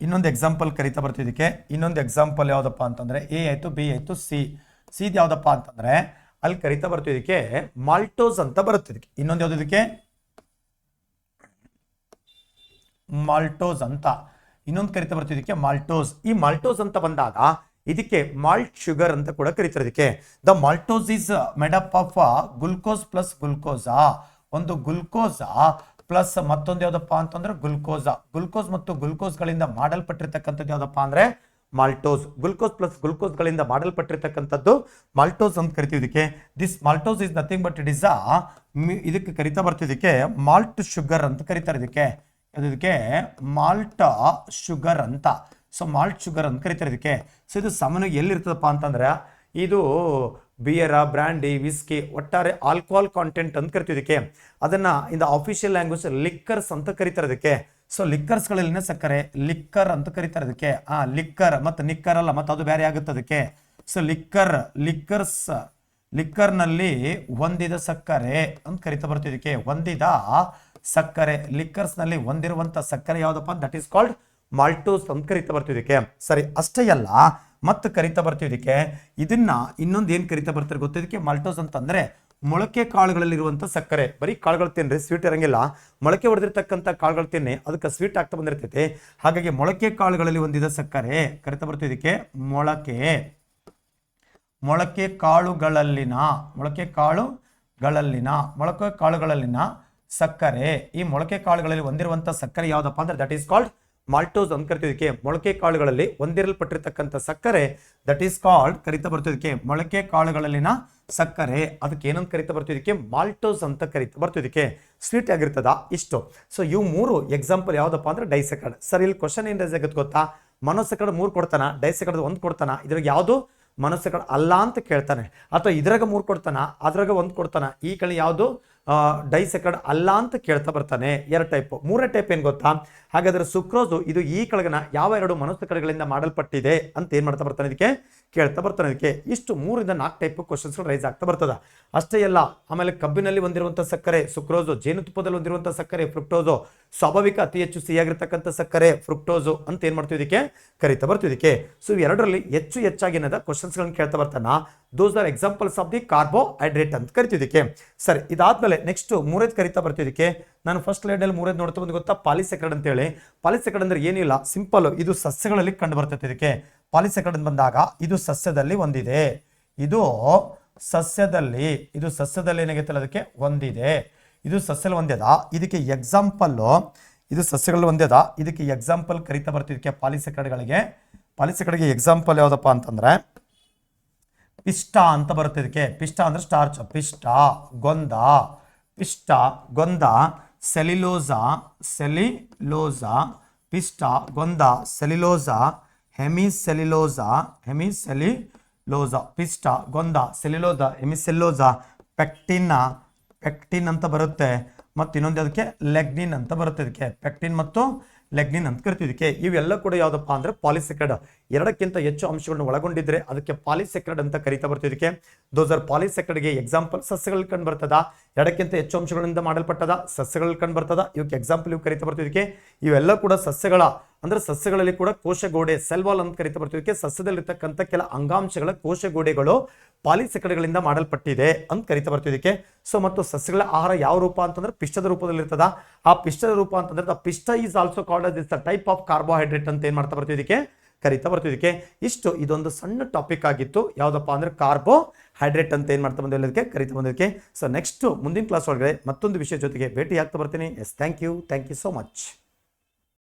ಇನ್ನೊಂದು ಎಕ್ಸಾಂಪಲ್ ಕರಿತಾ ಬರ್ತಿದ್ದಕ್ಕೆ, ಇನ್ನೊಂದು ಎಕ್ಸಾಂಪಲ್ ಯಾವುದಪ್ಪ ಅಂತಂದ್ರೆ ಎ ಆಯ್ತು ಬಿ ಆಯ್ತು ಸಿ ಸಿ ಯಾವುದಪ್ಪ ಅಂತಂದ್ರೆ ಅಲ್ಲಿ ಕರಿತಾ ಬರ್ತಿದ್ದಕ್ಕೆ ಮಾಲ್ಟೋಸ್ ಅಂತ ಬರುತ್ತೆ ಇದಕ್ಕೆ ಇನ್ನೊಂದು ಯಾವ್ದು ಇದಕ್ಕೆ ಮಾಲ್ಟೋಸ್ ಅಂತ. ಇನ್ನೊಂದು ಕರಿತಾ ಬರ್ತಿದ್ದಕ್ಕೆ ಮಾಲ್ಟೋಸ್ ಈ ಮಾಲ್ಟೋಸ್ ಅಂತ ಬಂದಾಗ ಇದಕ್ಕೆ ಮಾಲ್ಟ್ ಶುಗರ್ ಅಂತ ಕೂಡ ಕರಿತಾರೆ ಇದಕ್ಕೆ the maltose is made up of glucose plus ಗ್ಲುಕೋಸಾ ಒಂದು ಗ್ಲುಕೋಸಾ ಪ್ಲಸ್ ಮತ್ತೊಂದು ಯಾವುದಪ್ಪ ಅಂತಂದ್ರೆ ಗ್ಲುಕೋಸಾ. ಗ್ಲುಕೋಸ್ ಮತ್ತು ಗ್ಲುಕೋಸ್ಗಳಿಂದ ಮಾಡಲ್ಪಟ್ಟಿರ್ತಕ್ಕಂಥದ್ದು ಯಾವುದಪ್ಪ ಅಂದ್ರೆ ಮಾಲ್ಟೋಸ್. ಗ್ಲುಕೋಸ್ ಪ್ಲಸ್ ಗ್ಲುಕೋಸ್ಗಳಿಂದ ಮಾಡಲ್ಪಟ್ಟಿರ್ತಕ್ಕಂಥದ್ದು ಮಾಲ್ಟೋಸ್ ಅಂತ ಕರಿತೀವಿ ಇದಕ್ಕೆ. This maltose is nothing but it is a ಇದಕ್ಕೆ ಕರಿತಾ ಬರ್ತಿದ್ದಕ್ಕೆ ಮಾಲ್ಟ್ ಶುಗರ್ ಅಂತ ಕರೀತಾರೆ ಇದಕ್ಕೆ. ಇದಕ್ಕೆ? ಮಾಲ್ಟ್ ಶುಗರ್ ಅಂತ. ಸೊ ಮಾಲ್ಟ್ ಶುಗರ್ ಅಂತ ಕರಿತಾರೆ ಇದಕ್ಕೆ. ಸೊ ಇದು ಸಾಮಾನ್ಯವಾಗಿ ಎಲ್ಲಿರ್ತದಪ್ಪ ಅಂತಂದ್ರೆ ಇದು ಬಿಯರ, ಬ್ರ್ಯಾಂಡಿ, ವಿಸ್ಕಿ ಒಟ್ಟಾರೆ ಆಲ್ಕೋಹಾಲ್ ಕಾಂಟೆಂಟ್ ಅಂತ ಕರಿತೀವಿ ಇದಕ್ಕೆ. ಅದನ್ನ ಇಂದ ಅಫಿಷಿಯಲ್ ಲ್ಯಾಂಗ್ವೇಜ್ ಲಿಕ್ಕರ್ಸ್ ಅಂತ ಕರಿತಾರೆ ಅದಕ್ಕೆ ಸೊ ಲಿಕ್ಕರ್ಸ್ಗಳಲ್ಲಿನ ಸಕ್ಕರೆ ಲಿಕ್ಕರ್ ಅಂತ ಕರಿತಾರೆ ಅದಕ್ಕೆ ಆ ಲಿಕ್ಕರ್ ಮತ್ತು ನಿಕ್ಕರ್ ಅಲ್ಲ, ಮತ್ತು ಅದು ಬೇರೆ ಆಗುತ್ತೆ ಅದಕ್ಕೆ. ಸೊ ಲಿಕ್ಕರ್ ಲಿಕ್ಕರ್ಸ್ ಲಿಕ್ಕರ್ನಲ್ಲಿ ಹೊಂದಿದ ಸಕ್ಕರೆ ಅಂತ ಕರಿತಾ ಬರ್ತಿದ್ದಕ್ಕೆ ಹೊಂದಿದ ಸಕ್ಕರೆ ಲಿಕ್ಕರ್ಸ್ನಲ್ಲಿ ಹೊಂದಿರುವಂಥ ಸಕ್ಕರೆ ಯಾವ್ದಪ್ಪ ದಟ್ ಈಸ್ ಕಾಲ್ಡ್ ಮಾಲ್ಟೋಸ್ ಅಂತ ಕರಿತಾ ಬರ್ತಿದ್ದಕ್ಕೆ ಸರಿ, ಅಷ್ಟೇ ಅಲ್ಲ ಮತ್ತೆ ಕರಿತಾ ಬರ್ತೀವಿ ಇದಕ್ಕೆ. ಇದನ್ನ ಇನ್ನೊಂದು ಏನು ಕರಿತಾ ಬರ್ತಾರೆ ಗೊತ್ತಿದ್ದಕ್ಕೆ ಮಲ್ಟೋಸ್ ಅಂತಂದರೆ ಮೊಳಕೆ ಕಾಳುಗಳಲ್ಲಿರುವಂಥ ಸಕ್ಕರೆ. ಬರೀ ಕಾಳುಗಳು ತಿನ್ರಿ ಸ್ವೀಟ್ ಇರಂಗಿಲ್ಲ. ಮೊಳಕೆ ಹೊಡೆದಿರ್ತಕ್ಕಂಥ ಕಾಳುಗಳು ತಿನ್ನಿ, ಅದಕ್ಕೆ ಸ್ವೀಟ್ ಆಗ್ತಾ ಬಂದಿರ್ತೈತಿ. ಹಾಗಾಗಿ ಮೊಳಕೆ ಕಾಳುಗಳಲ್ಲಿ ಹೊಂದಿದ ಸಕ್ಕರೆ. ಕರಿತಾ ಬರ್ತಿದ್ದಕ್ಕೆ ಮೊಳಕೆ. ಮೊಳಕೆ ಕಾಳುಗಳಲ್ಲಿನ ಮೊಳಕೆ ಕಾಳುಗಳಲ್ಲಿನ ಮೊಳಕೆ ಕಾಳುಗಳಲ್ಲಿನ ಸಕ್ಕರೆ. ಈ ಮೊಳಕೆ ಕಾಳುಗಳಲ್ಲಿ ಹೊಂದಿರುವಂಥ ಸಕ್ಕರೆ ಯಾವುದಪ್ಪ ಅಂದ್ರೆ ದಟ್ ಈಸ್ ಕಾಲ್ಡ್ ಮಾಲ್ಟೋಸ್ ಅಂತ ಕರಿತಿದ್ದಕ್ಕೆ ಮೊಳಕೆ ಕಾಳುಗಳಲ್ಲಿ ಹೊಂದಿರಲ್ಪಟ್ಟಿರ್ತಕ್ಕಂಥ ಸಕ್ಕರೆ ದಟ್ ಈಸ್ ಕಾಲ್ಡ್ ಕರಿತಾ ಬರ್ತಿದ್ದಕ್ಕೆ ಮೊಳಕೆ ಕಾಳುಗಳಲ್ಲಿನ ಸಕ್ಕರೆ. ಅದಕ್ಕೆ ಏನಂತ ಕರಿತಾ ಬರ್ತಿದ್ದಕ್ಕೆ ಮಾಲ್ಟೋಸ್ ಅಂತ ಕರಿತಾ ಬರ್ತಿದ್ದಕ್ಕೆ ಸ್ವೀಟ್ ಆಗಿರ್ತದ? ಇಷ್ಟು. ಸೊ ಇವು ಮೂರು ಎಕ್ಸಾಂಪಲ್ ಯಾವುದಪ್ಪ ಅಂದ್ರೆ ಡೈಸೆಕಡ್ ಸರ್ ಇಲ್ಲಿ ಕ್ವಶನ್ ಏನು ರೈಸ್ ಆಗುತ್ತೆ ಗೊತ್ತಾ? ಮನೋಸೆಕಡ್ ಮೂರು ಕೊಡ್ತಾನ? ಡೈಸೆಕಡ್ ಒಂದು ಕೊಡ್ತಾನ? ಇದ್ರಾಗ ಯಾವುದು? ಮನಸ್ಸುಗಳು ಅಲ್ಲ ಅಂತ ಕೇಳ್ತಾನೆ. ಅಥವಾ ಇದ್ರಾಗ ಮೂರು ಕೊಡ್ತಾನ? ಅದ್ರಾಗ ಒಂದು ಕೊಡ್ತಾನ? ಈ ಕಡೆ ಯಾವುದು? ಡೈಸೆಕಡ್ ಅಲ್ಲ ಅಂತ ಕೇಳ್ತಾ ಬರ್ತಾನೆ. ಎರಡು ಟೈಪ್ ಮೂರನೇ ಟೈಪ್ ಏನು ಗೊತ್ತಾ? ಹಾಗಾದ್ರೆ ಸುಕ್ರೋಸು ಇದು ಈ ಕಳಗನ ಯಾವ ಎರಡು ಮನಸ್ಸು ಕಡೆಗಳಿಂದ ಮಾಡಲ್ಪಟ್ಟಿದೆ ಅಂತ ಏನು ಮಾಡ್ತಾ ಬರ್ತಾನೆ ಇದಕ್ಕೆ? ಕೇಳ್ತಾ ಬರ್ತಾನೆ ಇದಕ್ಕೆ. ಇಷ್ಟು ಮೂರಿಂದ ನಾಲ್ಕು ಟೈಪ್ ಕ್ವಶನ್ಸ್ ರೈಸ್ ಆಗ್ತಾ ಬರ್ತದ. ಅಷ್ಟೇ ಅಲ್ಲ, ಆಮೇಲೆ ಕಬ್ಬಿನಲ್ಲಿ ಹೊಂದಿರುವಂಥ ಸಕ್ಕರೆ, ಸುಕ್ರೋಸು, ಜೇನುತುಪ್ಪದಲ್ಲಿ ಹೊಂದಿರುವಂಥ ಸಕ್ಕರೆ ಫ್ರುಕ್ಟೋಸು ಸ್ವಾಭಾವಿಕ ಅತಿ ಹೆಚ್ಚು ಸಿಹಿಯಾಗಿರ್ತಕ್ಕಂಥ ಸಕ್ಕರೆ ಫ್ರುಕ್ಟೋಸು ಅಂತ ಏನು ಮಾಡ್ತೀವಿ ಇದಕ್ಕೆ? ಕರಿತಾ ಬರ್ತೀವಿ ಇದಕ್ಕೆ. ಸೊ ಎರಡರಲ್ಲಿ ಹೆಚ್ಚು ಹೆಚ್ಚಾಗಿ ಏನದ? ಕ್ವಶನ್ಸ್ಗಳನ್ನ ಕೇಳ್ತಾ ಬರ್ತಾನ. Those are examples of the carbohydrate ಅಂತ ಕರಿತಿದ್ದಕ್ಕೆ. ಸರಿ, ಇದಾದ್ಮೇಲೆ ನೆಕ್ಸ್ಟ್ ಮೂರೇದ್ ಕರಿತಾ ಬರ್ತಿದ್ದಕ್ಕೆ. ನಾನು ಫಸ್ಟ್ ಲೈಡಲ್ಲಿ ಮೂರೈದು ನೋಡ್ತಾ ಬಂದು ಗೊತ್ತಾ? ಪಾಲಿಸೆಕಡ್ ಅಂತೇಳಿ. ಪಾಲಿಸೆಕಡ್ ಅಂದ್ರೆ ಏನಿಲ್ಲ ಸಿಂಪಲ್ ಇದು ಸಸ್ಯಗಳಲ್ಲಿ ಕಂಡು ಬರ್ತೈತೆ ಇದಕ್ಕೆ ಪಾಲಿಸೆಕಡ್ ಅಂತ ಬಂದಾಗ ಇದು ಸಸ್ಯದಲ್ಲಿ ಒಂದಿದೆ. ಇದು ಸಸ್ಯದಲ್ಲಿ ಇದು ಸಸ್ಯದಲ್ಲಿ ಏನಾಗೈತಲ್ಲ ಅದಕ್ಕೆ? ಒಂದಿದೆ. ಇದು ಸಸ್ಯದಲ್ಲಿ ಒಂದೇದ ಇದಕ್ಕೆ ಎಕ್ಸಾಂಪಲ್ಲು ಇದು ಸಸ್ಯಗಳಲ್ಲಿ ಒಂದೇದ ಇದಕ್ಕೆ ಎಕ್ಸಾಂಪಲ್ ಕರಿತಾ ಬರ್ತಿದ್ದಕ್ಕೆ ಪಾಲಿಸೆಕಡ್ಗಳಿಗೆ ಪಾಲಿಸೆಕಡ್ಗೆ ಎಕ್ಸಾಂಪಲ್ ಯಾವುದಪ್ಪ ಅಂತಂದ್ರೆ ಪಿಷ್ಟ ಅಂತ ಬರುತ್ತೆ ಇದಕ್ಕೆ. ಪಿಷ್ಟ ಅಂದರೆ ಸ್ಟಾರ್ಚ್ ಪಿಷ್ಟ, ಗೊಂದ. ಪಿಷ್ಟ, ಗೊಂದ. ಸೆಲಿಲೋಸಾ ಸೆಲಿಲೋಸಾ ಪಿಷ್ಟ, ಗೊಂದ. ಸೆಲಿಲೋಸಾ ಹೆಮಿಸೆಲಿಲೋಸಾ ಹೆಮಿಸೆಲಿಲೋಸಾ ಪಿಷ್ಟ, ಗೊಂದ. ಸೆಲಿಲೋಸಾ ಹೆಮಿಸೆಲ್ಲೋಸಾ ಪೆಕ್ಟಿನ್ ಪೆಕ್ಟಿನ್ ಅಂತ ಬರುತ್ತೆ. ಮತ್ತು ಇನ್ನೊಂದು ಅದಕ್ಕೆ ಲೆಗ್ನಿನ್ ಅಂತ ಬರುತ್ತೆ ಇದಕ್ಕೆ. ಪೆಕ್ಟಿನ್ ಮತ್ತು ಲೆಗ್ನಿನ್ ಅಂತ ಕರಿತಿದ್ದಕ್ಕೆ ಇವೆಲ್ಲ ಕೂಡ ಯಾವುದಪ್ಪ ಅಂದ್ರೆ ಪಾಲಿಸೆಕ್ರೆಡ್. ಎರಡಕ್ಕಿಂತ ಹೆಚ್ಚು ಅಂಶಗಳನ್ನು ಒಳಗೊಂಡಿದ್ರೆ ಅದಕ್ಕೆ ಪಾಲಿಸೆಕ್ರೆಡ್ ಅಂತ ಕರಿತಾ ಬರ್ತಿದ್ದಕ್ಕೆ ದೋಸ್ ಆರ್ ಪಾಲಿಸೆಕ್ರೆಡ್ಗೆ ಎಕ್ಸಾಂಪಲ್ ಸಸ್ಯಗಳು ಕಂಡು ಬರ್ತದ. ಎರಡಕ್ಕಿಂತ ಹೆಚ್ಚು ಅಂಶಗಳಿಂದ ಮಾಡಲ್ಪಟ್ಟದ ಸಸ್ಯಗಳು ಕಂಡು ಬರ್ತದ. ಇವಕ್ಕೆ ಎಕ್ಸಾಂಪಲ್ ಇವು ಕರಿತಾ ಬರ್ತಿದ್ದಕ್ಕೆ ಇವೆಲ್ಲ ಕೂಡ ಸಸ್ಯಗಳ ಅಂದ್ರೆ ಸಸ್ಯಗಳಲ್ಲಿ ಕೂಡ ಕೋಶಗೋಡೆ ಸೆಲ್ವಾಲ್ ಅಂತ ಕರಿತಾ ಬರ್ತೀವಿ. ಸಸ್ಯದಲ್ಲಿರ್ತಕ್ಕಂಥ ಕೆಲ ಅಂಗಾಂಶಗಳ ಕೋಶಗೋಡೆಗಳು ಪಾಲಿಸೆಕಡ್ಗಳಿಂದ ಮಾಡಲ್ಪಟ್ಟಿದೆ ಅಂತ ಕರಿತಾ ಬರ್ತಿದ್ದಕ್ಕೆ ಸೊ ಮತ್ತು ಸಸ್ಯಗಳ ಆಹಾರ ಯಾವ ರೂಪ ಅಂತಂದ್ರೆ ಪಿಷ್ಟದ ರೂಪದಲ್ಲಿ ಇರ್ತದ ಆ ಪಿಷ್ಟದ ರೂಪ ಅಂತಂದ್ರೆ ದ ಪಿಷ್ಟ is also called as is the type of carbohydrate ಅಂತ ಏನ್ ಮಾಡ್ತಾ ಬರ್ತೀವಿ ಇದಕ್ಕೆ? ಕರಿತಾ ಬರ್ತೀವಿ ಇದಕ್ಕೆ. ಇಷ್ಟು ಇದೊಂದು ಸಣ್ಣ ಟಾಪಿಕ್ ಆಗಿತ್ತು. ಯಾವ್ದಪ್ಪ ಅಂದ್ರೆ ಕಾರ್ಬೋ ಹೈಡ್ರೇಟ್ ಅಂತ ಏನ್ ಮಾಡ್ತಾ ಬಂದಿರೋದಕ್ಕೆ ಕರಿತಾ ಬಂದಿದ್ದಕ್ಕೆ ಸೊ ನೆಕ್ಸ್ಟ್ ಮುಂದಿನ ಕ್ಲಾಸ್ ಒಳಗಡೆ ಮತ್ತೊಂದು ವಿಷಯ ಜೊತೆಗೆ ಭೇಟಿ ಆಗ್ತಾ ಬರ್ತೀನಿ. Yes thank you thank you so much